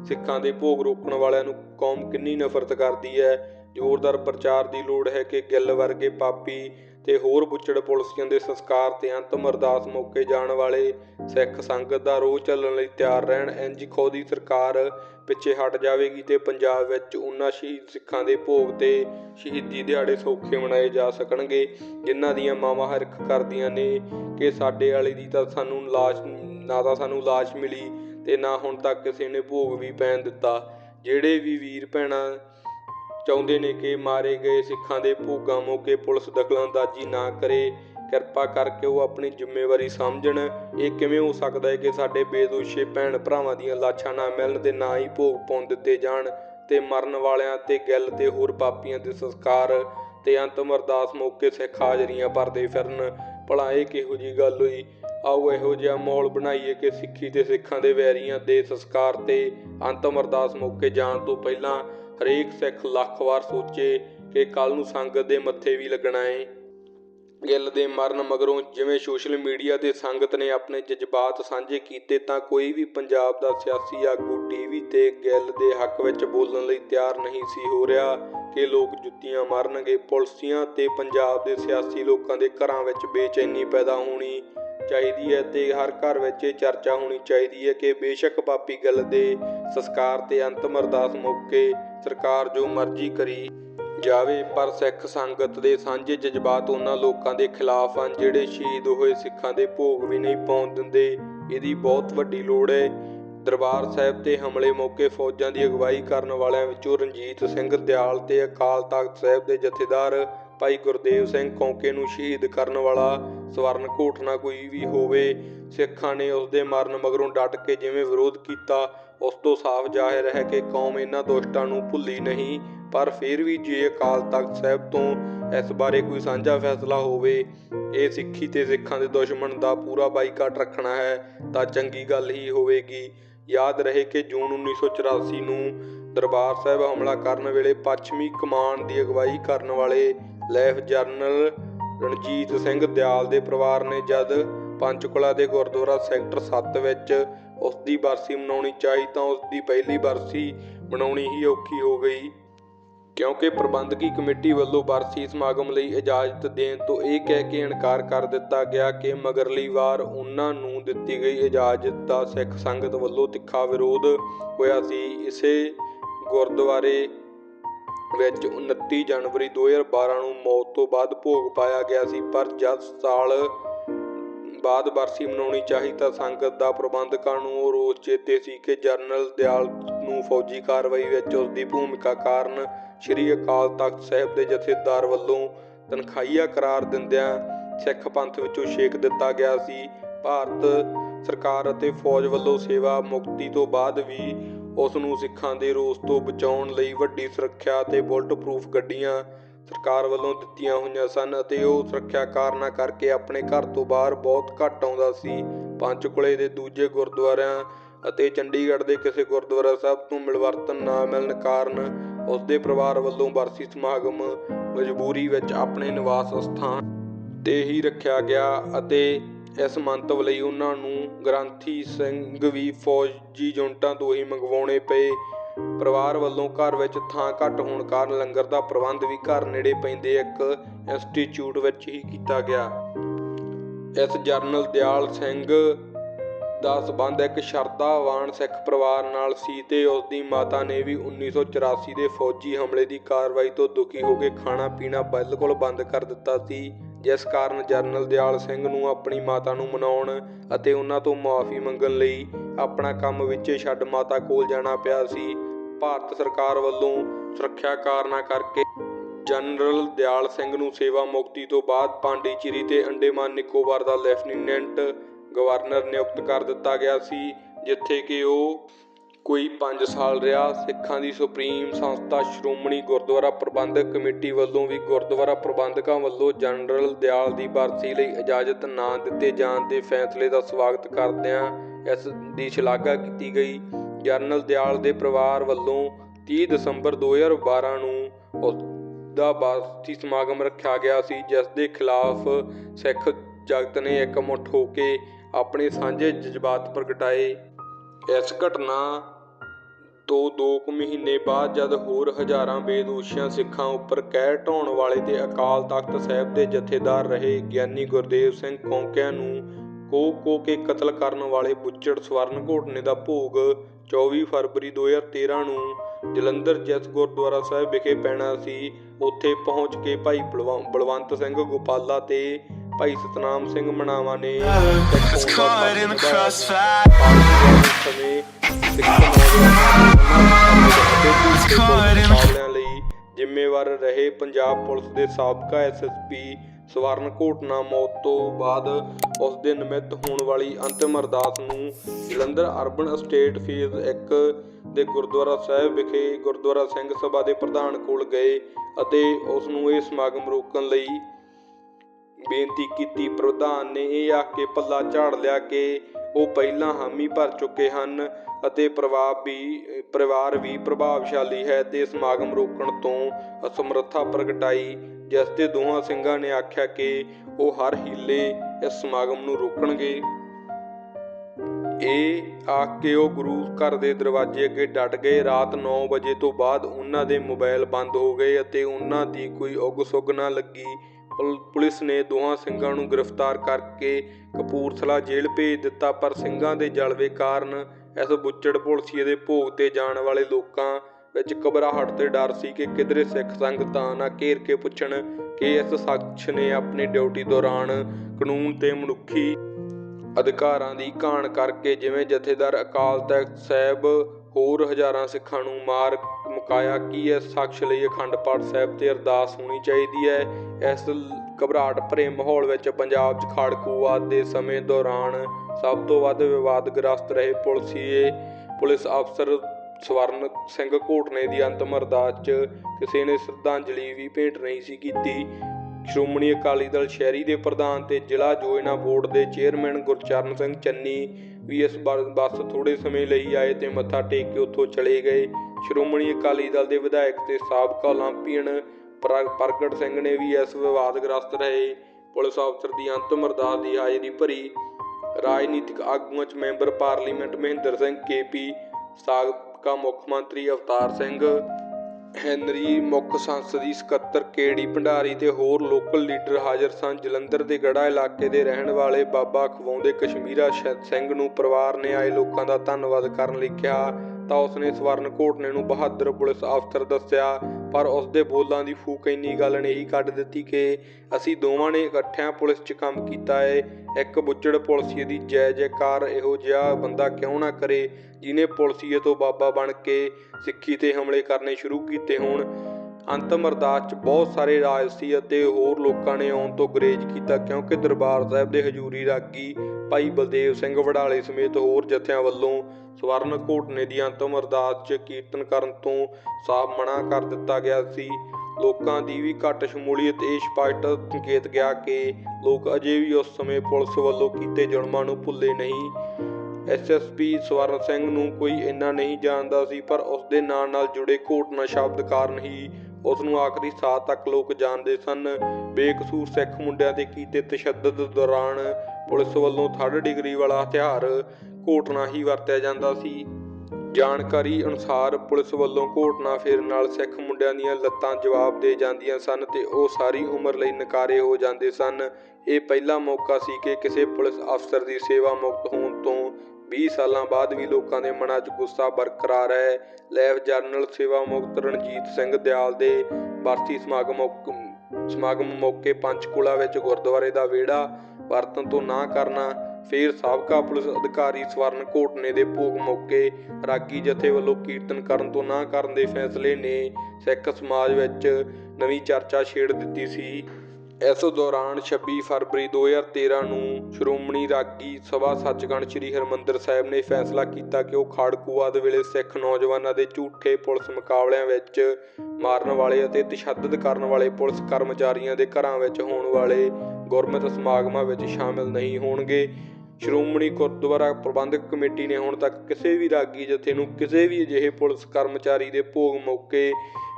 ਸਿੱਖਾਂ ਦੇ ਭੋਗ ਰੋਕਣ ਵਾਲਿਆਂ ਨੂੰ ਕੌਮ ਕਿੰਨੀ ਨਫ਼ਰਤ ਕਰਦੀ ਹੈ। ਜ਼ੋਰਦਾਰ ਪ੍ਰਚਾਰ ਦੀ ਲੋੜ ਹੈ ਕਿ ਗਿੱਲ ਵਰਗੇ ਪਾਪੀ ਤੇ ਹੋਰ ਬੁੱਚੜ ਪੁਲਸੀਆਂ ਦੇ ਸੰਸਕਾਰ ਤੇ ਅੰਤਮ ਅਰਦਾਸ ਮੌਕੇ ਜਾਣ ਵਾਲੇ ਸਿੱਖ ਸੰਗਤ ਦਾ ਰੋਹ ਚੱਲਣ ਲਈ ਤਿਆਰ ਰਹਿਣ ਇੰਜ ਖੋ ਦੀ ਸਰਕਾਰ ਪਿੱਛੇ ਹਟ ਜਾਵੇਗੀ ਤੇ ਪੰਜਾਬ ਵਿੱਚ ਉਹਨਾਂ ਸ਼ਹੀਦ ਸਿੱਖਾਂ ਦੇ ਭੋਗ ਤੇ ਸ਼ਹੀਦੀ ਦਿਹਾੜੇ ਸੌਖੇ ਮਨਾਏ ਜਾ ਸਕਣਗੇ, ਜਿਨ੍ਹਾਂ ਦੀਆਂ ਮਾਵਾਂ ਹਰਖ ਕਰਦੀਆਂ ਨੇ ਕਿ ਸਾਡੇ ਵਾਲੇ ਦੀ ਤਾਂ ਸਾਨੂੰ ਲਾਸ਼, ਨਾ ਤਾਂ ਸਾਨੂੰ ਲਾਸ਼ ਮਿਲੀ ਤੇ ਨਾ ਹੁਣ ਤੱਕ ਕਿਸੇ ਨੇ ਭੋਗ ਵੀ ਪੈਣ ਦਿੱਤਾ। ਜਿਹੜੇ ਵੀ ਵੀਰ ਭੈਣਾਂ ਚਾਹੁੰਦੇ ਨੇ ਕਿ ਮਾਰੇ ਗਏ ਸਿੱਖਾਂ ਦੇ ਭੋਗਾਂ ਮੌਕੇ ਪੁਲਿਸ ਦਖਲਅੰਦਾਜ਼ੀ ਨਾ ਕਰੇ। ਕਿਰਪਾ ਕਰਕੇ ਉਹ ਆਪਣੀ ਜ਼ਿੰਮੇਵਾਰੀ ਸਮਝਣ। ਇਹ ਕਿਵੇਂ ਹੋ ਸਕਦਾ ਹੈ ਕਿ ਸਾਡੇ ਬੇਦੋਸ਼ੇ ਭੈਣ ਭਰਾਵਾਂ ਦੀਆਂ ਲਾਸ਼ਾਂ ਨਾ ਮਿਲਣ ਤੇ ਨਾ ਹੀ ਭੋਗ ਪਾਉਣ ਦਿੱਤੇ ਜਾਣ ਤੇ ਮਰਨ ਵਾਲਿਆਂ ਤੇ ਗਿੱਲ ਤੇ ਹੋਰ ਪਾਪੀਆਂ ਦੇ ਸੰਸਕਾਰ ਤੇ ਅੰਤਮ ਅਰਦਾਸ ਮੌਕੇ ਸਿੱਖ ਹਾਜ਼ਰੀਆਂ ਭਰਦੇ ਫਿਰਨ। ਭਲਾ ਇਹ ਕਿਹੋ ਜੀ ਗੱਲ ਹੋਈ? ਆਓ ਇਹੋ ਜਿਹਾ ਮਾਹੌਲ ਬਣਾਈਏ ਕਿ ਸਿੱਖੀ ਤੇ ਸਿੱਖਾਂ ਦੇ ਵੈਰੀਆਂ ਦੇ ਸੰਸਕਾਰ ਤੇ ਅੰਤਮ ਅਰਦਾਸ ਮੌਕੇ ਜਾਣ ਤੋਂ ਪਹਿਲਾਂ ਹਰੇਕ ਸਿੱਖ ਲੱਖ ਵਾਰ ਸੋਚੇ ਕਿ ਕੱਲ ਨੂੰ ਸੰਗਤ ਦੇ ਮੱਥੇ ਵੀ ਲੱਗਣਾ ਏ। ਗਿੱਲ ਦੇ ਮਰਨ ਮਗਰੋਂ ਜਿਵੇਂ ਸੋਸ਼ਲ ਮੀਡੀਆ ਤੇ ਸੰਗਤ ਨੇ ਆਪਣੇ ਜਜ਼ਬਾਤ ਸਾਂਝੇ ਕੀਤੇ ਤਾਂ ਕੋਈ ਵੀ ਪੰਜਾਬ ਦਾ ਸਿਆਸੀ ਆਗੂ ਟੀਵੀ ਤੇ ਗਿੱਲ ਦੇ ਹੱਕ ਵਿੱਚ ਬੋਲਣ ਲਈ ਤਿਆਰ ਨਹੀਂ ਸੀ ਹੋ ਰਿਹਾ ਕਿ ਲੋਕ ਜੁੱਤੀਆਂ ਮਾਰਨਗੇ। ਪੁਲਸੀਆਂ ਤੇ ਪੰਜਾਬ ਦੇ ਸਿਆਸੀ ਲੋਕਾਂ ਦੇ ਘਰਾਂ ਵਿੱਚ ਬੇਚੈਨੀ ਪੈਦਾ ਹੋਣੀ ਚਾਹੀਦੀ ਹੈ ਤੇ ਹਰ ਘਰ ਵਿੱਚ ਇਹ ਚਰਚਾ ਹੋਣੀ ਚਾਹੀਦੀ ਹੈ ਕਿ ਬੇਸ਼ੱਕ ਪਾਪੀ ਗੱਲ ਦੇ ਸੰਸਕਾਰ ਤੇ ਅੰਤਮ ਅਰਦਾਸ ਮੌਕੇ ਸਰਕਾਰ ਜੋ ਮਰਜ਼ੀ ਕਰੀ ਜਾਵੇ, ਪਰ ਸਿੱਖ ਸੰਗਤ ਦੇ ਸਾਂਝੇ ਜਜ਼ਬਾਤ ਉਹਨਾਂ ਲੋਕਾਂ ਦੇ ਖਿਲਾਫ ਹਨ, ਜਿਹੜੇ ਸ਼ਹੀਦ ਹੋਏ ਸਿੱਖਾਂ ਦੇ ਭੋਗ ਵੀ ਨਹੀਂ ਪਾਉਣ ਦਿੰਦੇ। ਇਹਦੀ ਬਹੁਤ ਵੱਡੀ ਲੋੜ ਹੈ। ਦਰਬਾਰ ਸਾਹਿਬ ਤੇ ਹਮਲੇ ਮੌਕੇ ਫੌਜਾਂ ਦੀ ਅਗਵਾਈ ਕਰਨ ਵਾਲਿਆਂ ਵਿੱਚੋਂ ਰਣਜੀਤ ਸਿੰਘ ਦਿਆਲ ਤੇ ਅਕਾਲ ਤਖਤ ਸਾਹਿਬ ਦੇ ਜਥੇਦਾਰ ਭਾਈ ਗੁਰਦੇਵ ਸਿੰਘ ਕੌਂਕੇ ਨੂੰ ਸ਼ਹੀਦ ਕਰਨ ਵਾਲਾ ਸਵਰਨ ਘੋਟਣਾ ਕੋਈ ਵੀ ਹੋਵੇ, ਸਿੱਖਾਂ ਨੇ ਉਸ ਦੇ ਮਰਨ ਮਗਰੋਂ ਡਟ ਕੇ ਜਿਵੇਂ ਵਿਰੋਧ ਕੀਤਾ ਉਸ ਤੋਂ ਸਾਫ਼ ਜ਼ਾਹਿਰ ਹੈ ਕਿ ਕੌਮ ਇਹਨਾਂ ਦੁਸ਼ਟਾਂ ਨੂੰ ਭੁੱਲੀ ਨਹੀਂ, ਪਰ ਫਿਰ ਵੀ ਜੇ ਅਕਾਲ ਤਖਤ ਸਾਹਿਬ ਤੋਂ ਇਸ ਬਾਰੇ ਕੋਈ ਸਾਂਝਾ ਫੈਸਲਾ ਹੋਵੇ, ਇਹ ਸਿੱਖੀ ਤੇ ਸਿੱਖਾਂ ਦੇ ਦੁਸ਼ਮਣ ਦਾ ਪੂਰਾ ਬਾਈਕਾਟ ਰੱਖਣਾ ਹੈ, ਤਾਂ ਚੰਗੀ ਗੱਲ ਹੀ ਹੋਵੇਗੀ। ਯਾਦ ਰਹੇ ਕਿ ਜੂਨ 1984 ਨੂੰ ਦਰਬਾਰ ਸਾਹਿਬ ਹਮਲਾ ਕਰਨ ਵੇਲੇ ਪੱਛਮੀ ਕਮਾਨ ਦੀ ਅਗਵਾਈ ਕਰਨ ਵਾਲੇ ਲੈਫ ਜਨਰਲ ਰਣਜੀਤ ਸਿੰਘ ਦਿਆਲ ਦੇ ਪਰਿਵਾਰ ਨੇ ਜਦ ਪੰਚਕੁਲਾ ਦੇ ਗੁਰਦੁਆਰਾ ਸੈਕਟਰ 7 ਵਿੱਚ ਉਸ ਦੀ ਬਰਸੀ ਮਨਾਉਣੀ ਚਾਹੀ ਤਾਂ ਉਸ ਦੀ ਪਹਿਲੀ ਬਰਸੀ ਮਨਾਉਣੀ ਹੀ ਔਖੀ ਹੋ ਗਈ। ਕਿਉਂਕਿ ਪ੍ਰਬੰਧਕੀ ਕਮੇਟੀ ਵੱਲੋਂ ਬਰਸੀ ਸਮਾਗਮ ਲਈ ਇਜਾਜ਼ਤ ਦੇਣ ਤੋਂ ਇਹ ਕਹਿ ਕੇ ਇਨਕਾਰ ਕਰ ਦਿੱਤਾ ਗਿਆ ਕਿ ਮਗਰਲੀ ਵਾਰ ਉਹਨਾਂ ਨੂੰ ਦਿੱਤੀ ਗਈ ਇਜਾਜ਼ਤ ਦਾ ਸਿੱਖ ਸੰਗਤ ਵੱਲੋਂ ਤਿੱਖਾ ਵਿਰੋਧ ਹੋਇਆ ਸੀ। ਇਸੇ ਗੁਰਦੁਆਰੇ ਵਿੱਚ 29 ਜਨਵਰੀ 2012 ਨੂੰ ਮੌਤ ਤੋਂ ਬਾਅਦ ਭੋਗ ਪਾਇਆ ਗਿਆ ਸੀ। ਪਰ ਜਦ ਸਾਲ ਬਾਅਦ ਬਰਸੀ ਮਨਾਉਣੀ ਚਾਹੀ ਤਾਂ ਸੰਗਤ ਦਾ ਪ੍ਰਬੰਧਕਾਂ ਨੂੰ ਉਹ ਰੋਸ ਚੇਤੇ ਸੀ ਕਿ ਜਨਰਲ ਦਿਆਲ ਨੂੰ ਫੌਜੀ ਕਾਰਵਾਈ ਵਿੱਚ ਉਸ ਦੀ ਭੂਮਿਕਾ ਕਾਰਨ ਸ੍ਰੀ ਅਕਾਲ ਤਖਤ ਸਾਹਿਬ ਦੇ ਜਥੇਦਾਰ ਵੱਲੋਂ ਤਨਖਾਹੀਆ ਕਰਾਰ ਦਿੰਦਿਆਂ ਸਿੱਖ ਪੰਥ ਵਿੱਚੋਂ ਛੇਕ ਦਿੱਤਾ ਗਿਆ ਸੀ। ਭਾਰਤ ਸਰਕਾਰ ਅਤੇ ਫੌਜ ਵੱਲੋਂ ਸੇਵਾ ਮੁਕਤੀ ਤੋਂ ਬਾਅਦ ਵੀ ਉਸ ਨੂੰ ਸਿੱਖਾਂ ਦੇ ਰੋਸ ਤੋਂ ਬਚਾਉਣ ਲਈ ਵੱਡੀ ਸੁਰੱਖਿਆ ਅਤੇ ਬੁਲਟ ਪ੍ਰੂਫ ਗੱਡੀਆਂ ਸਰਕਾਰ ਵੱਲੋਂ ਦਿੱਤੀਆਂ ਹੋਈਆਂ ਸਨ ਅਤੇ ਉਹ ਸੁਰੱਖਿਆ ਕਾਰਨਾਂ ਕਰਕੇ ਆਪਣੇ ਘਰ ਤੋਂ ਬਾਹਰ ਬਹੁਤ ਘੱਟ ਆਉਂਦਾ ਸੀ। ਪੰਚਕੁਲੇ ਦੇ ਦੂਜੇ ਗੁਰਦੁਆਰਿਆਂ ਅਤੇ ਚੰਡੀਗੜ੍ਹ ਦੇ ਕਿਸੇ ਗੁਰਦੁਆਰਾ ਸਾਹਿਬ ਤੋਂ ਮਿਲਵਰਤਨ ਨਾ ਮਿਲਣ ਕਾਰਨ ਉਸ ਦੇ ਪਰਿਵਾਰ ਵੱਲੋਂ ਬਰਸੀ ਸਮਾਗਮ ਮਜਬੂਰੀ ਵਿੱਚ ਆਪਣੇ ਨਿਵਾਸ ਸਥਾਨ ਤੇ ਹੀ ਰੱਖਿਆ ਗਿਆ ਅਤੇ ਇਸ ਮੰਤਵ ਲਈ ਉਹਨਾਂ ਨੂੰ ਗ੍ਰੰਥੀ ਸਿੰਘ ਵੀ ਫੌਜੀ ਜੁਨਟਾਂ ਤੋਂ ਹੀ ਮੰਗਵਾਉਣੇ ਪਏ। ਪਰਿਵਾਰ ਵੱਲੋਂ ਘਰ ਵਿੱਚ ਥਾਂ ਘੱਟ ਹੋਣ ਕਾਰਨ ਲੰਗਰ ਦਾ ਪ੍ਰਬੰਧ ਵੀ ਘਰ ਨੇੜੇ ਪੈਂਦੇ ਇੱਕ ਇੰਸਟੀਚਿਊਟ ਵਿੱਚ ਹੀ ਕੀਤਾ ਗਿਆ। ਇਸ ਜਰਨਲ ਦਿਆਲ ਸਿੰਘ ਦਾ ਸਬੰਧ ਇੱਕ ਸ਼ਰਧਾਵਾਨ ਸਿੱਖ ਪਰਿਵਾਰ ਨਾਲ ਸੀ ਤੇ ਉਸ ਦੀ ਮਾਤਾ ਨੇ ਵੀ 1984 ਦੇ ਫੌਜੀ ਹਮਲੇ ਦੀ ਕਾਰਵਾਈ ਤੋਂ ਦੁਖੀ ਹੋ ਕੇ ਖਾਣਾ ਪੀਣਾ ਬਿਲਕੁਲ ਬੰਦ ਕਰ ਦਿੱਤਾ ਸੀ। ਜਿਸ ਕਾਰਨ ਜਰਨਲ ਦਿਆਲ ਸਿੰਘ ਨੂੰ ਆਪਣੀ ਮਾਤਾ ਨੂੰ ਮਨਾਉਣ ਅਤੇ ਉਹਨਾਂ ਤੋਂ ਮਾਫੀ ਮੰਗਣ ਲਈ ਆਪਣਾ ਕੰਮ ਵਿੱਚ ਛੱਡ ਮਾਤਾ ਕੋਲ ਜਾਣਾ ਪਿਆ ਸੀ, ਭਾਰਤ ਸਰਕਾਰ ਵੱਲੋਂ ਸੁਰੱਖਿਆ ਕਾਰਨਾਂ ਕਰਕੇ ਜਨਰਲ ਦਿਆਲ ਸਿੰਘ ਨੂੰ ਸੇਵਾ ਮੁਕਤੀ ਤੋਂ ਬਾਅਦ ਪਾਂਡੀਚੇਰੀ ਤੇ ਅੰਡੇਮਾਨ ਨਿਕੋਬਾਰ ਦਾ ਲੈਫਟੀਨੈਂਟ ਗਵਰਨਰ ਨਿਯੁਕਤ ਕਰ ਦਿੱਤਾ ਗਿਆ ਸੀ, ਜਿੱਥੇ ਕਿ ਉਹ ਕੋਈ 5 ਸਾਲ ਰਿਹਾ, ਸਿੱਖਾਂ ਦੀ ਸੁਪਰੀਮ ਸੰਸਥਾ ਸ਼੍ਰੋਮਣੀ ਗੁਰਦੁਆਰਾ ਪ੍ਰਬੰਧਕ ਕਮੇਟੀ ਵੱਲੋਂ ਵੀ ਗੁਰਦੁਆਰਾ ਪ੍ਰਬੰਧਕਾਂ ਵੱਲੋਂ ਜਨਰਲ ਦਿਆਲ ਦੀ ਬਰਸੀ ਲਈ ਇਜਾਜ਼ਤ ਨਾ ਦਿੱਤੇ ਜਾਣ ਦੇ ਫੈਸਲੇ ਦਾ ਸਵਾਗਤ ਕਰਦਿਆਂ ਇਸ ਦੀ ਸ਼ਲਾਘਾ ਕੀਤੀ ਗਈ। ਜਨਰਲ ਦਿਆਲ ਦੇ ਪਰਿਵਾਰ ਵੱਲੋਂ 30 ਦਸੰਬਰ 2012 ਨੂੰ ਉਸ ਦਾ ਬਰਸੀ ਸਮਾਗਮ ਰੱਖਿਆ ਗਿਆ ਸੀ, ਜਿਸ ਦੇ ਖਿਲਾਫ ਸਿੱਖ ਜਗਤ ਨੇ ਇਕਮੁੱਠ ਹੋ ਕੇ ਆਪਣੇ ਸਾਂਝੇ ਜਜ਼ਬਾਤ ਪ੍ਰਗਟਾਏ। ਇਸ ਘਟਨਾ ਤੋਂ 2 ਮਹੀਨੇ ਬਾਅਦ ਜਦ ਹੋਰ ਹਜ਼ਾਰਾਂ ਬੇਦੋਸ਼ੀਆਂ ਸਿੱਖਾਂ ਉੱਪਰ ਕਹਿਰ ਢਾਉਣ ਵਾਲੇ ਤੇ ਅਕਾਲ ਤਖਤ ਸਾਹਿਬ ਦੇ ਜਥੇਦਾਰ ਰਹੇ ਗਿਆਨੀ ਗੁਰਦੇਵ ਸਿੰਘ ਕੌਂਕਿਆਂ ਨੂੰ ਕੋ ਕੋ ਕੇ ਕਤਲ ਕਰਨ ਵਾਲੇ ਬੁੱਚੜ ਸਵਰਨ ਘੋਟਨੇ ਦਾ ਭੋਗ 24 ਫਰਵਰੀ 2013 ਨੂੰ ਜਲੰਧਰ ਜਿਸ ਗੁਰਦੁਆਰਾ ਸਾਹਿਬ ਵਿਖੇ ਪੈਣਾ ਸੀ। ਉੱਥੇ ਪਹੁੰਚ ਕੇ ਭਾਈ ਬਲਵੰਤ ਸਿੰਘ ਗੋਪਾਲਾ ਤੇ ਭਾਈ ਸਤਨਾਮ ਸਿੰਘ ਮਣਾਵਾ ਨੇ ਦਾ ਸਮੇਂ ਸਿੱਖ ਨੌਜਵਾਨਾਂ ਲਈ ਜ਼ਿੰਮੇਵਾਰ ਰਹੇ ਪੰਜਾਬ ਪੁਲਿਸ ਦੇ ਸਾਬਕਾ ਐਸਐਸਪੀ ਸਵਰਨ ਘੋਟਨਾ ਮੌਤ ਤੋਂ ਬਾਅਦ ਉਸ ਦੇ ਨਿਮਿਤ ਹੋਣ ਵਾਲੀ ਅੰਤਿਮ ਅਰਦਾਸ ਨੂੰ ਜਲੰਧਰ ਅਰਬਨ ਅਸਟੇਟ ਫੇਜ਼ 1 ਦੇ ਗੁਰਦੁਆਰਾ ਸਾਹਿਬ ਵਿਖੇ ਗੁਰਦੁਆਰਾ ਸਿੰਘ ਸਭਾ ਦੇ ਪ੍ਰਧਾਨ ਕੋਲ ਗਏ ਅਤੇ ਉਸ ਨੂੰ ਇਹ ਸਮਾਗਮ ਰੋਕਣ ਲਈ ਬੇਨਤੀ ਕੀਤੀ ਪ੍ਰਧਾਨ ਨੇ ਇਹ ਆਖ ਕੇ ਪੱਲਾ ਝਾੜ ਲਿਆ ਕਿ ਉਹ ਪਹਿਲਾਂ ਹਾਮੀ ਭਰ ਚੁੱਕੇ ਹਨ ਅਤੇ ਪ੍ਰਭਾਵ ਵੀ, ਪਰਿਵਾਰ ਵੀ ਪ੍ਰਭਾਵਸ਼ਾਲੀ ਹੈ ਤੇ ਸਮਾਗਮ ਰੋਕਣ ਤੋਂ ਅਸਮਰੱਥਾ ਪ੍ਰਗਟਾਈ, ਜਿਸ ਤੇ ਦੋਹਾਂ ਸਿੰਘਾਂ ਨੇ ਆਖਿਆ ਕਿ ਉਹ ਹਰ ਹੀਲੇ ਇਸ ਸਮਾਗਮ ਨੂੰ ਰੋਕਣਗੇ। ਇਹ ਆਖ ਕੇ ਉਹ ਗੁਰੂ ਘਰ ਦੇ ਦਰਵਾਜ਼ੇ ਅੱਗੇ ਡਟ ਗਏ। ਰਾਤ 9 ਵਜੇ ਤੋਂ ਬਾਅਦ ਉਹਨਾਂ ਦੇ ਮੋਬਾਈਲ ਬੰਦ ਹੋ ਗਏ ਅਤੇ ਉਹਨਾਂ ਦੀ ਕੋਈ ਉਗ ਸੁਗ ਨਾ ਲੱਗੀ। ਪੁਲਿਸ ਨੇ ਦੋਹਾਂ ਸਿੰਘਾਂ ਨੂੰ ਗ੍ਰਿਫਤਾਰ ਕਰਕੇ ਕਪੂਰਥਲਾ ਜੇਲ੍ਹ ਭੇਜ ਦਿੱਤਾ, ਪਰ ਸਿੰਘਾਂ ਦੇ ਜਲਵੇ ਕਾਰਨ ਇਸ ਬੁੱਚੜ ਪੁਲਸੀਏ ਦੇ ਭੋਗ ਤੇ ਜਾਣ ਵਾਲੇ ਲੋਕਾਂ ਵਿੱਚ ਘਬਰਾਹਟ ਤੇ ਡਰ ਸੀ ਕਿ ਕਿਧਰੇ ਸਿੱਖ ਸੰਗਤਾਂ ਨਾ ਘੇਰ ਕੇ ਪੁੱਛਣ ਕਿ ਇਸ ਸ਼ਖਸ ਨੇ ਆਪਣੀ ਡਿਊਟੀ ਦੌਰਾਨ ਕਾਨੂੰਨ ਤੇ ਮਨੁੱਖੀ ਅਧਿਕਾਰਾਂ ਦੀ ਘਾਣ ਕਰਕੇ ਜਿਵੇਂ ਜਥੇਦਾਰ ਅਕਾਲ ਤਖਤ ਸਾਹਿਬ ਹੋਰ ਹਜ਼ਾਰਾਂ ਸਿੱਖਾਂ ਨੂੰ ਮਾਰ ਮੁਕਾਇਆ ਕੀ ਹੈ? ਸਾਖਸ਼ ਲਈ ਅਖੰਡ ਪਾਠ ਸਾਹਿਬ ਤੇ ਅਰਦਾਸ ਹੋਣੀ ਚਾਹੀਦੀ ਹੈ। ਇਸ ਲ- ਘਬਰਾਹਟ ਭਰੇ ਮਾਹੌਲ ਵਿੱਚ ਪੰਜਾਬ 'ਚ ਖਾੜਕੂਵਾਦ ਦੇ ਸਮੇਂ ਦੌਰਾਨ ਸਭ ਤੋਂ ਵੱਧ ਵਿਵਾਦਗ੍ਰਸਤ ਰਹੇ ਪੁਲਸੀਏ ਪੁਲਿਸ ਅਫਸਰ ਸਵਰਨ ਸਿੰਘ ਘੋਟਨੇ ਦੀ ਅੰਤਮ ਅਰਦਾਸ 'ਚ ਕਿਸੇ ਨੇ ਸ਼ਰਧਾਂਜਲੀ ਵੀ ਭੇਟ ਨਹੀਂ ਸੀ ਕੀਤੀ। ਸ਼੍ਰੋਮਣੀ ਅਕਾਲੀ ਦਲ ਸ਼ਹਿਰੀ ਦੇ ਪ੍ਰਧਾਨ ਤੇ ਜ਼ਿਲ੍ਹਾ ਯੋਜਨਾ ਬੋਰਡ ਦੇ ਚੇਅਰਮੈਨ ਗੁਰਚਰਨ ਸਿੰਘ ਚੰਨੀ ਵੀ ਇਸ ਬ- ਬੱਸ ਥੋੜੇ ਸਮੇਂ ਲਈ ਆਏ ਤੇ ਮੱਥਾ ਟੇਕ ਕੇ ਉੱਥੋਂ ਚਲੇ ਗਏ। ਸ਼੍ਰੋਮਣੀ ਅਕਾਲੀ ਦਲ ਦੇ ਵਿਧਾਇਕ ਤੇ ਸਾਬਕਾ ਓਲੰਪੀਅਨ ਪ੍ਰਗਟ ਸਿੰਘ ਨੇ ਵੀ ਇਸ ਵਿਵਾਦਗ੍ਰਸਤ ਰਹੇ। ਪੁਲਿਸ ਅਫਸਰ ਦੀ ਅੰਤਮ ਅਰਦਾਸ ਦੀ ਹਾਜ਼ਰੀ ਭਰੀ ਰਾਜਨੀਤਿਕ ਆਗੂਆਂ 'ਚ ਮੈਂਬਰ ਪਾਰਲੀਮੈਂਟ ਮਹਿੰਦਰ ਸਿੰਘ ਕੇਪੀ ਸਾਬਕਾ ਮੁੱਖ ਮੰਤਰੀ ਅਵਤਾਰ ਸਿੰਘ, ਹੈਨਰੀ ਮੁੱਖ ਸੰਸਦੀ ਸਕੱਤਰ ਕੇਡੀ ਭੰਡਾਰੀ ਤੇ ਹੋਰ ਲੋਕਲ ਲੀਡਰ ਹਾਜ਼ਰ ਸਨ। ਜਲੰਧਰ ਦੇ ਗੜਾ ਇਲਾਕੇ ਦੇ ਰਹਿਣ ਵਾਲੇ ਬਾਬਾ ਖਵਾਉਂਦੇ ਕਸ਼ਮੀਰਾ ਸ਼- ਸਿੰਘ ਨੂੰ ਪਰਿਵਾਰ ਨੇ ਆਏ ਲੋਕਾਂ ਦਾ ਧੰਨਵਾਦ ਕਰਨ ਲਈ ਕਿਹਾ। ਤਾਂ ਉਸਨੇ ਸਵਰਨ ਘੋਟਨੇ ਨੂੰ ਬਹਾਦਰ ਪੁਲਿਸ ਅਫਸਰ ਦੱਸਿਆ, ਪਰ ਉਸਦੇ ਬੋਲਾਂ ਦੀ ਫੂਕ ਇੰਨੀ ਗੱਲ ਨੇ ਹੀ ਕੱਢ ਦਿੱਤੀ ਕਿ ਅਸੀਂ ਦੋਵਾਂ ਨੇ ਇਕੱਠਿਆਂ ਪੁਲਿਸ 'ਚ ਕੰਮ ਕੀਤਾ ਏ। ਇੱਕ ਬੁੱਚੜ ਪੁਲਸੀਏ ਦੀ ਜੈ ਜੈਕਾਰ ਇਹੋ ਜਿਹਾ ਬੰਦਾ ਕਿਉਂ ਨਾ ਕਰੇ ਜਿਨੇ ਪੁਲਸੀਏ ਤੋਂ ਬਾਬਾ ਬਣ ਕੇ ਸਿੱਖੀ ਤੇ ਹਮਲੇ ਕਰਨੇ ਸ਼ੁਰੂ ਕੀਤੇ ਹੋਣ। ਅੰਤਮ ਅਰਦਾਸ 'ਚ ਬਹੁਤ ਸਾਰੇ ਰਾਜਸੀ ਅਤੇ ਹੋਰ ਲੋਕਾਂ ਨੇ ਆਉਣ ਤੋਂ ਗੁਰੇਜ਼ ਕੀਤਾ ਕਿਉਂਕਿ ਦਰਬਾਰ ਸਾਹਿਬ ਦੇ ਹਜੂਰੀ ਰਾਗੀ ਭਾਈ ਬਲਦੇਵ ਸਿੰਘ ਵਡਾਲੇ ਸਮੇਤ ਹੋਰ ਜਥਿਆਂ ਵੱਲੋਂ ਸਵਰਨ ਘੋਟਨੇ ਦੀ ਅੰਤਮ ਅਰਦਾਸ 'ਚ ਕੀਰਤਨ ਕਰਨ ਤੋਂ ਸਾਫ਼ ਮਨਾ ਕਰ ਦਿੱਤਾ ਗਿਆ ਸੀ। ਲੋਕਾਂ ਦੀ ਵੀ ਘੱਟ ਸ਼ਮੂਲੀਅਤ ਇਹ ਸਪਸ਼ਟ ਸੰਕੇਤ ਗਿਆ ਕਿ ਲੋਕ ਅਜੇ ਵੀ ਉਸ ਸਮੇਂ ਪੁਲਿਸ ਵੱਲੋਂ ਕੀਤੇ ਜ਼ੁਲਮਾਂ ਨੂੰ ਭੁੱਲੇ ਨਹੀਂ। ਐਸਐਸਪੀ ਸਵਰਨ ਸਿੰਘ ਨੂੰ ਕੋਈ ਇੰਨਾ ਨਹੀਂ ਜਾਣਦਾ ਸੀ, ਪਰ ਉਸ ਦੇ ਨਾਲ ਨਾਲ ਜੁੜੇ ਘੋਟਨਾ ਸ਼ਬਦ ਕਾਰਨ ਹੀ ਉਸ ਨੂੰ ਆਖਰੀ ਸਾਹ ਤੱਕ ਲੋਕ ਜਾਣਦੇ ਸਨ। ਬੇਕਸੂਰ ਸਿੱਖ ਮੁੰਡਿਆਂ ਤੇ ਕੀਤੇ ਤਸ਼ੱਦਦ ਦੌਰਾਨ ਪੁਲਿਸ ਵੱਲੋਂ 3rd ਡਿਗਰੀ ਵਾਲਾ ਹਥਿਆਰ ਘੋਟਣਾ ਹੀ ਵਰਤਿਆ ਜਾਂਦਾ ਸੀ। ਜਾਣਕਾਰੀ ਅਨੁਸਾਰ ਪੁਲਿਸ ਵੱਲੋਂ ਘੋਟਨਾ ਫੇਰ ਨਾਲ ਸਿੱਖ ਮੁੰਡਿਆਂ ਦੀਆਂ ਲੱਤਾਂ ਜਵਾਬ ਦੇ ਜਾਂਦੀਆਂ ਸਨ ਤੇ ਉਹ ਸਾਰੀ ਉਮਰ ਲਈ ਨਕਾਰੇ ਹੋ ਜਾਂਦੇ ਸਨ। ਇਹ ਪਹਿਲਾ ਮੌਕਾ ਸੀ ਕਿ ਕਿਸੇ ਪੁਲਿਸ ਅਫਸਰ ਦੀ ਸੇਵਾ ਮੁਕਤ ਹੋਣ ਤੋਂ 20 ਸਾਲਾਂ ਬਾਅਦ ਵੀ ਲੋਕਾਂ ਦੇ ਮਨਾਂ 'ਚ ਗੁੱਸਾ ਬਰਕਰਾਰ ਹੈ। ਲੈਫ ਜਰਨਲ ਸੇਵਾ ਮੁਕਤ ਰਣਜੀਤ ਸਿੰਘ ਦਿਆਲ ਦੇ ਬਰਸੀ ਸਮਾਗਮ ਸਮਾਗਮ ਮੌਕੇ ਪੰਚਕੂਲਾ ਵਿੱਚ ਗੁਰਦੁਆਰੇ ਦਾ ਵਿਹੜਾ ਵਰਤਨ ਤੋਂ ਨਾ ਕਰਨਾ ਫਿਰ ਸਾਬਕਾ ਪੁਲਿਸ ਅਧਿਕਾਰੀ ਸਵਰਨ ਘੋਟਨੇ ਦੇ ਭੋਗ ਮੌਕੇ ਰਾਗੀ ਜਥੇ ਵੱਲੋਂ ਕੀਰਤਨ ਕਰਨ ਤੋਂ ਨਾ ਕਰਨ ਦੇ ਫੈਸਲੇ ਨੇ ਸਿੱਖ ਸਮਾਜ ਵਿੱਚ ਨਵੀਂ ਚਰਚਾ ਛੇੜ ਦਿੱਤੀ ਸੀ। ਇਸ ਦੌਰਾਨ 26 ਫਰਵਰੀ 2013 ਨੂੰ ਸ਼੍ਰੋਮਣੀ ਰਾਗੀ ਸਭਾ ਸੱਚਖੰਡ ਸ੍ਰੀ ਹਰਮੰਦਰ ਸਾਹਿਬ ਨੇ ਫੈਸਲਾ ਕੀਤਾ ਕਿ ਉਹ ਖਾੜਕੂਵਾਦ ਵੇਲੇ ਸਿੱਖ ਨੌਜਵਾਨਾਂ ਦੇ ਝੂਠੇ ਪੁਲਿਸ ਮੁਕਾਬਲਿਆਂ ਵਿੱਚ ਮਾਰਨ ਵਾਲੇ ਅਤੇ ਤਸ਼ੱਦਦ ਕਰਨ ਵਾਲੇ ਪੁਲਿਸ ਕਰਮਚਾਰੀਆਂ ਦੇ ਘਰਾਂ ਵਿੱਚ ਹੋਣ ਵਾਲੇ ਗੁਰਮਤਿ ਸਮਾਗਮਾਂ ਵਿੱਚ ਸ਼ਾਮਿਲ ਨਹੀਂ ਹੋਣਗੇ। ਸ਼੍ਰੋਮਣੀ ਗੁਰਦੁਆਰਾ ਪ੍ਰਬੰਧਕ ਕਮੇਟੀ ਨੇ ਹੁਣ ਤੱਕ ਕਿਸੇ ਵੀ ਰਾਗੀ ਜਥੇ ਨੂੰ ਕਿਸੇ ਵੀ ਅਜਿਹੇ ਪੁਲਿਸ ਕਰਮਚਾਰੀ ਦੇ ਭੋਗ ਮੌਕੇ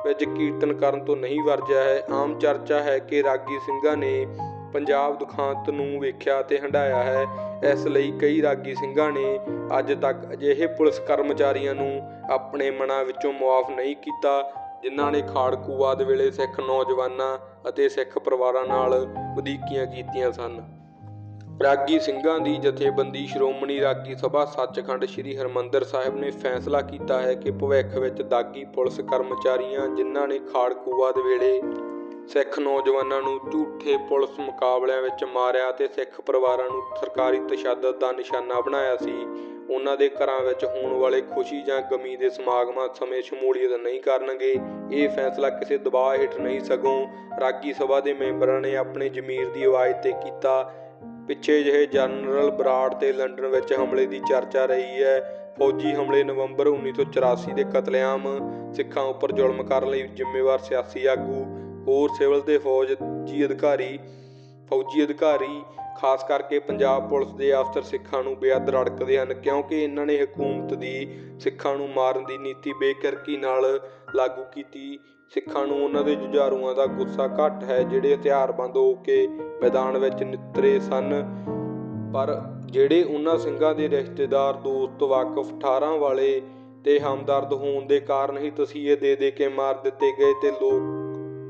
ਵਿੱਚ ਕੀਰਤਨ ਕਰਨ ਤੋਂ ਨਹੀਂ ਵਰਜਿਆ ਹੈ। ਆਮ ਚਰਚਾ ਹੈ ਕਿ ਰਾਗੀ ਸਿੰਘਾਂ ਨੇ ਪੰਜਾਬ ਦੁਖਾਂਤ ਨੂੰ ਵੇਖਿਆ ਤੇ ਹੰਡਾਇਆ ਹੈ। ਇਸ ਲਈ ਕਈ ਰਾਗੀ ਸਿੰਘਾਂ ਨੇ ਅੱਜ ਤੱਕ ਅਜਿਹੇ ਪੁਲਿਸ ਕਰਮਚਾਰੀਆਂ ਨੂੰ ਆਪਣੇ ਮਨਾਂ ਵਿੱਚੋਂ ਮੁਆਫ ਨਹੀਂ ਕੀਤਾ, ਜਿਨ੍ਹਾਂ ਨੇ ਖਾੜਕੂਵਾਦ ਵੇਲੇ ਸਿੱਖ ਨੌਜਵਾਨਾਂ ਅਤੇ ਸਿੱਖ ਪਰਿਵਾਰਾਂ ਨਾਲ ਵਧੀਕੀਆਂ ਕੀਤੀਆਂ ਸਨ। ਰਾਗੀ ਸਿੰਘਾਂ ਦੀ ਜਥੇਬੰਦੀ ਸ਼੍ਰੋਮਣੀ ਰਾਗੀ ਸਭਾ ਸੱਚਖੰਡ ਸ੍ਰੀ ਹਰਮੰਦਰ ਸਾਹਿਬ ਨੇ ਫੈਸਲਾ ਕੀਤਾ ਹੈ ਕਿ ਭਵਿੱਖ ਵਿੱਚ ਦਾਗੀ ਪੁਲਿਸ ਕਰਮਚਾਰੀਆਂ ਜਿਨ੍ਹਾਂ ਨੇ ਖਾੜਕੂਆ ਦੇ ਵੇਲੇ ਸਿੱਖ ਨੌਜਵਾਨਾਂ ਨੂੰ ਝੂਠੇ ਪੁਲਿਸ ਮੁਕਾਬਲਿਆਂ ਵਿੱਚ ਮਾਰਿਆ ਤੇ ਸਿੱਖ ਪਰਿਵਾਰਾਂ ਨੂੰ ਸਰਕਾਰੀ ਤਸ਼ੱਦਦ ਦਾ ਨਿਸ਼ਾਨਾ ਬਣਾਇਆ ਸੀ, ਉਹਨਾਂ ਦੇ ਘਰਾਂ ਵਿੱਚ ਹੋਣ ਵਾਲੇ ਖੁਸ਼ੀ ਜਾਂ ਗਮੀ ਦੇ ਸਮਾਗਮਾਂ ਸਮੇਂ ਸ਼ਮੂਲੀਅਤ ਨਹੀਂ ਕਰਨਗੇ, ਇਹ ਫੈਸਲਾ ਕਿਸੇ ਦਬਾਅ ਹੇਠ ਨਹੀਂ ਸਗੋਂ ਰਾਗੀ ਸਭਾ ਦੇ ਮੈਂਬਰਾਂ ਨੇ ਆਪਣੇ ਜ਼ਮੀਰ ਦੀ ਆਵਾਜ਼ ਤੇ ਕੀਤਾ। ਪਿੱਛੇ ਜਿਹੇ ਜਨਰਲ ਬਰਾੜ ਤੇ ਲੰਡਨ ਵਿੱਚ ਹਮਲੇ ਦੀ ਚਰਚਾ ਰਹੀ ਹੈ। ਫੌਜੀ ਹਮਲੇ ਨਵੰਬਰ 1984 ਦੇ ਕਤਲੇਆਮ ਸਿੱਖਾਂ ਉੱਪਰ ਜ਼ੁਲਮ ਕਰਨ ਲਈ ਜ਼ਿੰਮੇਵਾਰ ਸਿਆਸੀ ਆਗੂ, ਹੋਰ ਸਿਵਲ ਤੇ ਫੌਜੀ ਅਧਿਕਾਰੀ ਫੌਜੀ ਅਧਿਕਾਰੀ, ਖਾਸ ਕਰਕੇ ਪੰਜਾਬ ਪੁਲਿਸ ਦੇ ਅਫਸਰ ਸਿੱਖਾਂ ਨੂੰ ਬੇਅਦ ਰੜਕਦੇ ਹਨ ਕਿਉਂਕਿ ਇਹਨਾਂ ਨੇ ਹਕੂਮਤ ਦੀ ਸਿੱਖਾਂ ਨੂੰ ਮਾਰਨ ਦੀ ਨੀਤੀ ਬੇਕਿਰਕੀ ਨਾਲ ਲਾਗੂ ਕੀਤੀ। ਸਿੱਖਾਂ ਨੂੰ ਉਹਨਾਂ ਦੇ ਜੁਝਾਰੂਆਂ ਦਾ ਗੁੱਸਾ ਘੱਟ ਹੈ, ਜਿਹੜੇ ਹਥਿਆਰਬੰਦ ਹੋ ਕੇ ਮੈਦਾਨ ਵਿੱਚ ਨਿਤਰੇ ਸਨ। ਪਰ ਜਿਹੜੇ ਉਹਨਾਂ ਸਿੰਘਾਂ ਦੇ ਰਿਸ਼ਤੇਦਾਰ, ਦੋਸਤ, ਵਾਕਫ 18 ਵਾਲੇ ਤੇ ਹਮਦਰਦ ਹੋਣ ਦੇ ਕਾਰਨ ਹੀ ਤਸੀਹੇ ਦੇ ਦੇ ਕੇ ਮਾਰ ਦਿੱਤੇ ਗਏ ਤੇ ਲੋਕ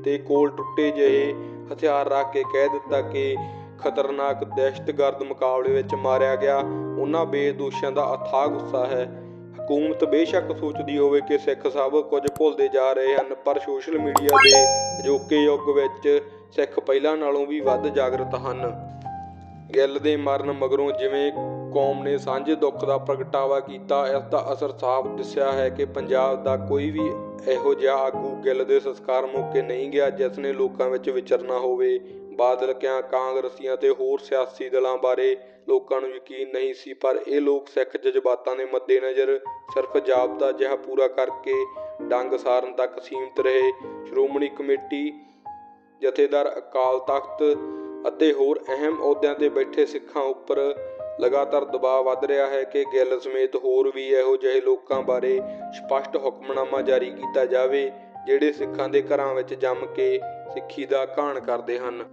ਤੇ ਕੋਲ ਟੁੱਟੇ ਜਿਹੇ ਹਥਿਆਰ ਰੱਖ ਕੇ ਕਹਿ ਦਿੱਤਾ ਕਿ ਖਤਰਨਾਕ ਦਹਿਸ਼ਤਗਰਦ ਮੁਕਾਬਲੇ ਵਿੱਚ ਮਾਰਿਆ ਗਿਆ। ਉਹਨਾਂ ਬੇਦੋਸ਼ਾਂ ਦਾ ਅਥਾਹ ਗੁੱਸਾ ਹੈ। ਹਕੂਮਤ ਬੇਸ਼ੱਕ ਸੋਚਦੀ ਹੋਵੇ ਕਿ ਸਿੱਖ ਸਭ ਕੁਝ ਭੁੱਲਦੇ ਜਾ ਰਹੇ ਹਨ, ਪਰ ਸੋਸ਼ਲ ਮੀਡੀਆ ਦੇ ਅਜੋਕੇ ਯੁੱਗ ਵਿੱਚ ਸਿੱਖ ਪਹਿਲਾਂ ਨਾਲੋਂ ਵੀ ਵੱਧ ਜਾਗਰਤ ਹਨ। ਗਿੱਲ ਦੇ ਮਰਨ ਮਗਰੋਂ ਜਿਵੇਂ ਕੌਮ ਨੇ ਸਾਂਝੇ ਦੁੱਖ ਦਾ ਪ੍ਰਗਟਾਵਾ ਕੀਤਾ, ਇਸ ਦਾ ਅਸਰ ਸਾਫ਼ ਦਿਸਿਆ ਹੈ ਕਿ ਪੰਜਾਬ ਦਾ ਕੋਈ ਵੀ ਇਹੋ ਜਿਹਾ ਆਗੂ ਗਿੱਲ ਦੇ ਸੰਸਕਾਰ ਮੌਕੇ ਨਹੀਂ ਗਿਆ, ਜਿਸ ਨੇ ਲੋਕਾਂ ਵਿੱਚ ਵਿਚਰਨਾ ਹੋਵੇ। ਬਾਦਲ ਕਿਆਂ ਕਾਂਗਰਸੀਆਂ ਤੇ ਹੋਰ ਸਿਆਸੀ ਦਲਾਂ ਬਾਰੇ ਲੋਕਾਂ ਨੂੰ ਯਕੀਨ ਨਹੀਂ ਸੀ, ਪਰ ਇਹ ਲੋਕ ਸਿੱਖ ਜਜ਼ਬਾਤਾਂ ਦੇ ਮੱਦੇਨਜ਼ਰ ਸਿਰਫ ਜਾਬਤਾ ਜਿਹਾ ਪੂਰਾ ਕਰਕੇ ਡੰਗ ਸਾਰਨ ਤੱਕ ਸੀਮਿਤ ਰਹੇ। ਸ਼੍ਰੋਮਣੀ ਕਮੇਟੀ, ਜਥੇਦਾਰ ਅਕਾਲ ਤਖਤ ਅਤੇ ਹੋਰ ਅਹਿਮ ਅਹੁਦਿਆਂ ਤੇ ਬੈਠੇ ਸਿੱਖਾਂ ਉੱਪਰ ਲਗਾਤਾਰ ਦਬਾਅ ਵੱਧ ਰਿਹਾ ਹੈ ਕਿ ਗਿੱਲ ਸਮੇਤ ਹੋਰ ਵੀ ਇਹੋ ਜਿਹੇ ਲੋਕਾਂ ਬਾਰੇ ਸਪਸ਼ਟ ਹੁਕਮਨਾਮਾ ਜਾਰੀ ਕੀਤਾ ਜਾਵੇ। ਜਿਹੜੇ ਸਿੱਖਾਂ ਦੇ ਘਰਾਂ ਵਿੱਚ ਜੰਮ ਕੇ ਸਿੱਖੀ ਦਾ ਘਾਣ ਕਰਦੇ ਹਨ।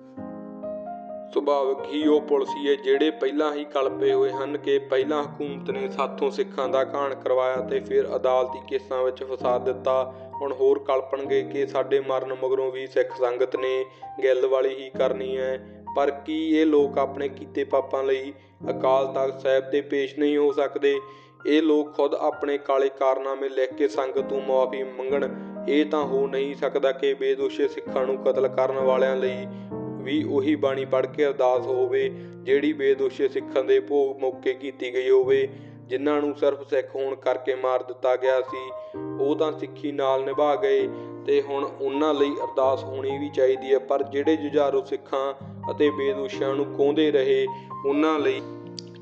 ਸੁਭਾਵਿਕ ਹੀ ਉਹ ਪੁਲਸੀਏ ਜਿਹੜੇ ਪਹਿਲਾਂ ਹੀ ਕਲਪੇ ਹੋਏ ਹਨ ਕਿ ਪਹਿਲਾਂ ਹਕੂਮਤ ਨੇ ਸਾਥੋਂ ਸਿੱਖਾਂ ਦਾ ਘਾਣ ਕਰਵਾਇਆ ਤੇ ਫਿਰ ਅਦਾਲਤੀ ਕੇਸਾਂ ਵਿੱਚ ਫਸਾ ਦਿੱਤਾ। ਹੁਣ ਹੋਰ ਕਲਪਣਗੇ ਕਿ ਸਾਡੇ ਮਰਨ ਮਗਰੋਂ ਵੀ ਸਿੱਖ ਸੰਗਤ ਨੇ ਗਿੱਲ ਵਾਲੀ ਹੀ ਕਰਨੀ ਹੈ। ਪਰ ਕੀ ਇਹ ਲੋਕ ਆਪਣੇ ਕੀਤੇ ਪਾਪਾਂ ਲਈ ਅਕਾਲ ਤਖਤ ਸਾਹਿਬ ਤੇ ਪੇਸ਼ ਨਹੀਂ ਹੋ ਸਕਦੇ? ਇਹ ਲੋਕ ਖੁਦ ਆਪਣੇ ਕਾਲੇ ਕਾਰਨਾਮੇ ਲਿਖ ਕੇ ਸੰਗਤ ਤੋਂ ਮਾਫੀ ਮੰਗਣ ਇਹ ਤਾਂ ਹੋ ਨਹੀਂ ਸਕਦਾ ਕਿ ਬੇਦੋਸ਼ੇ ਸਿੱਖਾਂ ਨੂੰ ਕਤਲ ਕਰਨ ਵਾਲਿਆਂ ਲਈ ਵੀ ਉਹੀ ਬਾਣੀ ਪੜ੍ਹ ਕੇ ਅਰਦਾਸ ਹੋਵੇ, ਜਿਹੜੀ ਬੇਦੋਸ਼ੇ ਸਿੱਖਾਂ ਦੇ ਭੋਗ ਮੌਕੇ ਕੀਤੀ ਗਈ ਹੋਵੇ, ਜਿਨ੍ਹਾਂ ਨੂੰ ਸਿਰਫ ਸਿੱਖ ਹੋਣ ਕਰਕੇ ਮਾਰ ਦਿੱਤਾ ਗਿਆ ਸੀ, ਉਹ ਤਾਂ ਸਿੱਖੀ ਨਾਲ ਨਿਭਾ ਗਏ ਤੇ ਹੁਣ ਉਹਨਾਂ ਲਈ ਅਰਦਾਸ ਹੋਣੀ ਵੀ ਚਾਹੀਦੀ ਹੈ, ਪਰ ਜਿਹੜੇ ਜੁਝਾਰੂ ਸਿੱਖਾਂ ਅਤੇ ਬੇਦੋਸ਼ਾਂ ਨੂੰ ਕੋਂਦੇ ਰਹੇ, ਉਹਨਾਂ ਲਈ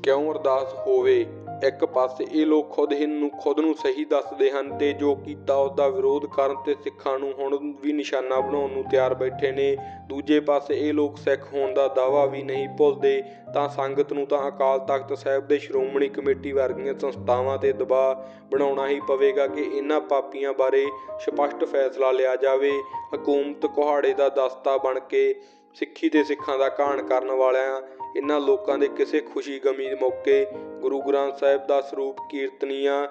ਕਿਉਂ ਅਰਦਾਸ ਹੋਵੇ? ਇੱਕ ਪਾਸੇ ਇਹ ਲੋਕ ਖੁਦ ਹੀ ਨੂੰ ਖੁਦ ਨੂੰ ਸਹੀ ਦੱਸਦੇ ਹਨ ਤੇ ਜੋ ਕੀਤਾ ਉਸ ਦਾ ਵਿਰੋਧ ਕਰਨ ਤੇ ਸਿੱਖਾਂ ਨੂੰ ਹੁਣ ਵੀ ਨਿਸ਼ਾਨਾ ਬਣਾਉਣ ਨੂੰ ਤਿਆਰ ਬੈਠੇ ਨੇ। ਦੂਜੇ ਪਾਸੇ ਇਹ ਲੋਕ ਸਿੱਖ ਹੋਣ ਦਾ ਦਾਵਾ ਵੀ ਨਹੀਂ ਭੁੱਲਦੇ, ਤਾਂ ਸੰਗਤ ਨੂੰ ਤਾਂ ਅਕਾਲ ਤਖਤ ਸਾਹਿਬ ਦੇ ਸ਼੍ਰੋਮਣੀ ਕਮੇਟੀ ਵਰਗੀਆਂ ਸੰਸਥਾਵਾਂ ਤੇ ਦਬਾਅ ਬਣਾਉਣਾ ਹੀ ਪਵੇਗਾ ਕਿ ਇਹਨਾਂ ਪਾਪੀਆਂ ਬਾਰੇ ਸਪਸ਼ਟ ਫੈਸਲਾ ਲਿਆ ਜਾਵੇ। ਹਕੂਮਤ ਕੁਹਾੜੇ ਦਾ ਦਸਤਾ ਬਣ ਕੇ ਸਿੱਖੀ ਤੇ ਸਿੱਖਾਂ ਦਾ ਘਾਣ ਕਰਨ ਵਾਲਿਆਂ ਇਹਨਾਂ ਲੋਕਾਂ ਦੇ ਕਿਸੇ ਖੁਸ਼ੀ ਗਮੀ ਦੇ ਮੌਕੇ ਗੁਰੂ ਗ੍ਰੰਥ ਸਾਹਿਬ ਦਾ ਸਰੂਪ ਕੀਰਤਨੀਆਂ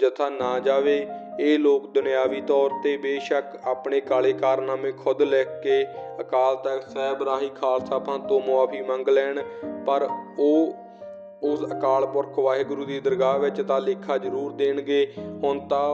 ਜਥਾ ਨਾ ਜਾਵੇ, ਇਹ ਲੋਕ ਦੁਨਿਆਵੀ ਤੌਰ ਤੇ ਬੇਸ਼ੱਕ ਆਪਣੇ ਕਾਲੇ ਕਾਰਨਾਮੇ ਖੁਦ ਲਿਖ ਕੇ ਅਕਾਲ ਤਖਤ ਸਾਹਿਬ ਰਾਹੀਂ ਖਾਲਸਾ ਪੰਥ ਤੋਂ ਮੁਆਫੀ ਮੰਗ ਲੈਣ, ਪਰ ਉਹ ਉਸ ਅਕਾਲ ਪੁਰਖ ਵਾਹਿਗੁਰੂ ਦੀ ਦਰਗਾਹ ਵਿੱਚ ਤਾਂ ਲੇਖਾ ਜ਼ਰੂਰ ਦੇਣਗੇ, ਹੁਣ ਤਾਂ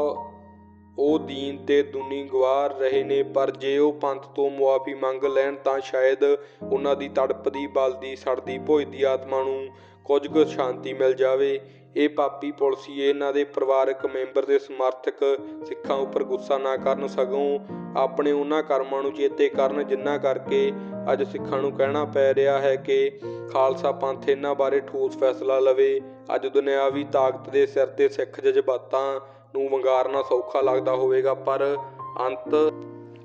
ਉਹ ਦੀਨ ਤੇ ਦੁਨੀ ਗਵਾਰ ਰਹੇ ਨੇ, ਪਰ ਜੇ ਉਹ ਪੰਥ ਤੋਂ ਮੁਆਫੀ ਮੰਗ ਲੈਣ ਤਾਂ ਸ਼ਾਇਦ ਉਹਨਾਂ ਦੀ ਤੜਪਦੀ ਬਲਦੀ ਸੜਦੀ ਭੁੱਜਦੀ ਆਤਮਾ ਨੂੰ ਕੁਝ ਕੁ ਸ਼ਾਂਤੀ ਮਿਲ ਜਾਵੇ। ਇਹ ਪਾਪੀ ਪੁਲਸੀ ਇਹਨਾਂ ਦੇ ਪਰਿਵਾਰਕ ਮੈਂਬਰ ਦੇ ਸਮਰਥਕ ਸਿੱਖਾਂ ਉੱਪਰ ਗੁੱਸਾ ਨਾ ਕਰਨ, ਸਗੋਂ ਆਪਣੇ ਉਹਨਾਂ ਕਰਮਾਂ ਨੂੰ ਚੇਤੇ ਕਰਨ, ਜਿੰਨਾ ਕਰਕੇ ਅੱਜ ਸਿੱਖਾਂ ਨੂੰ ਕਹਿਣਾ ਪੈ ਰਿਹਾ ਹੈ ਕਿ ਖਾਲਸਾ ਪੰਥ ਇਹਨਾਂ ਬਾਰੇ ਠੋਸ ਫੈਸਲਾ ਲਵੇ। ਅੱਜ ਦੁਨਿਆਵੀ ਤਾਕਤ ਦੇ ਸਿਰ ਤੇ ਸਿੱਖ ਜਜ਼ਬਾਤਾਂ ਨੂੰ ਵੰਗਾਰਨਾ ਸੌਖਾ ਲੱਗਦਾ ਹੋਵੇਗਾ, ਪਰ ਅੰਤ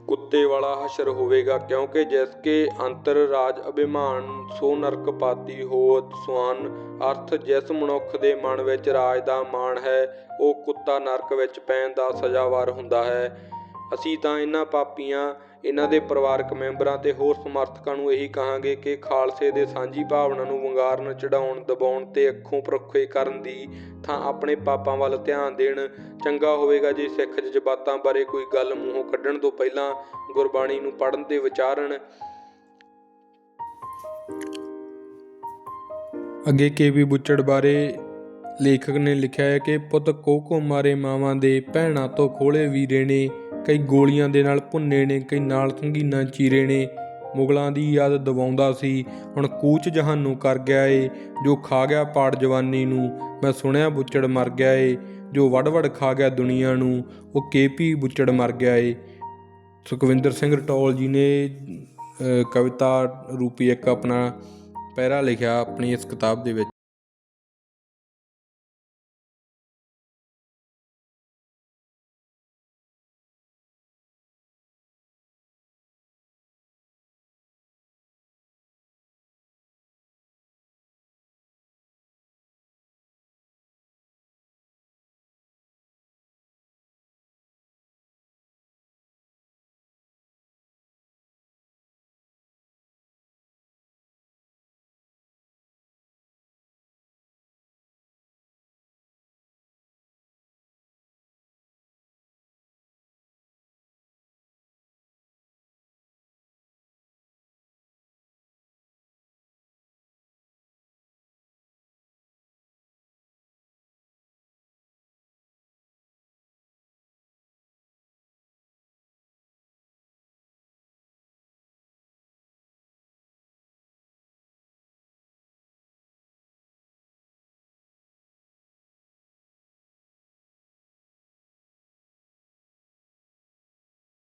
ਕੁੱਤੇ ਵਾਲਾ ਹਸ਼ਰ ਹੋਵੇਗਾ, ਕਿਉਂਕਿ ਜਿਸ ਕੇ ਅੰਤਰ ਰਾਜ ਅਭਿਮਾਨ, ਸੋ ਨਰਕ ਪਾਤੀ ਹੋਤ ਸੁਆਨ ਅਰਥ, ਜਿਸ ਮਨੁੱਖ ਦੇ ਮਨ ਵਿੱਚ ਰਾਜ ਦਾ ਮਾਣ ਹੈ, ਉਹ ਕੁੱਤਾ ਨਰਕ ਵਿੱਚ ਪੈਣ ਦਾ ਸਜ਼ਾਵਾਰ ਹੁੰਦਾ ਹੈ। ਅਸੀਂ ਤਾਂ ਇਹਨਾਂ ਪਾਪੀਆਂ, ਇਹਨਾਂ ਦੇ ਪਰਿਵਾਰਕ ਮੈਂਬਰਾਂ ਤੇ ਹੋਰ ਸਮਰਥਕਾਂ ਨੂੰ ਇਹੀ ਕਹਾਂਗੇ ਕਿ ਖਾਲਸੇ ਦੇ ਸਾਂਝੀ ਭਾਵਨਾ ਨੂੰ ਵੰਗਾਰਨ, ਚੜਾਉਣ, ਦਬਾਉਣ ਤੇ ਅੱਖੋਂ ਪਰੋਖੇ ਕਰਨ ਦੀ ਥਾਂ ਆਪਣੇ ਪਾਪਾਂ ਵੱਲ ਧਿਆਨ ਦੇਣ। ਚੰਗਾ ਹੋਵੇਗਾ ਜੇ ਸਿੱਖ ਜਜ਼ਬਾਤਾਂ ਬਾਰੇ ਕੋਈ ਗੱਲ ਮੂੰਹੋਂ ਕੱਢਣ ਤੋਂ ਪਹਿਲਾਂ ਗੁਰਬਾਣੀ ਨੂੰ ਪੜ੍ਹਨ ਤੇ ਵਿਚਾਰਨ। ਅੱਗੇ ਕੇਵੀ ਬੁੱਚੜ ਬਾਰੇ ਲੇਖਕ ਨੇ ਲਿਖਿਆ ਹੈ ਕਿ ਪੁੱਤ ਕੋਕੋ ਮਾਰੇ ਮਾਵਾਂ ਦੇ, ਭੈਣਾਂ ਤੋਂ ਖੋਲੇ ਵੀਰੇ ਨੇ। ਕਈ ਗੋਲੀਆਂ ਦੇ ਨਾਲ ਭੁੰਨੇ ਨੇ, ਕਈ ਨਾਲ ਸੰਗੀਨਾ ਚੀਰੇ ਨੇ। ਮੁਗਲਾਂ ਦੀ ਯਾਦ ਦਿਵਾਉਂਦਾ ਸੀ। ਹੁਣ ਕੂਚ ਜਹਾਨੂੰ ਕਰ ਗਿਆ ਏ, ਜੋ ਖਾ ਗਿਆ ਪਾੜ ਜਵਾਨੀ ਨੂੰ। ਮੈਂ ਸੁਣਿਆ ਬੁੱਚੜ ਮਰ ਗਿਆ ਏ, ਜੋ ਵੜ ਵੜ ਖਾ ਗਿਆ ਦੁਨੀਆ ਨੂੰ, ਉਹ ਕੇਪੀ ਬੁੱਚੜ ਮਰ ਗਿਆ ਏ। ਸੁਖਵਿੰਦਰ ਸਿੰਘ ਰਟੌਲ ਜੀ ਨੇ ਕਵਿਤਾ ਰੂਪੀ ਇੱਕ ਆਪਣਾ ਪੈਰਾ ਲਿਖਿਆ ਆਪਣੀ ਇਸ ਕਿਤਾਬ ਦੇ ਵਿੱਚ।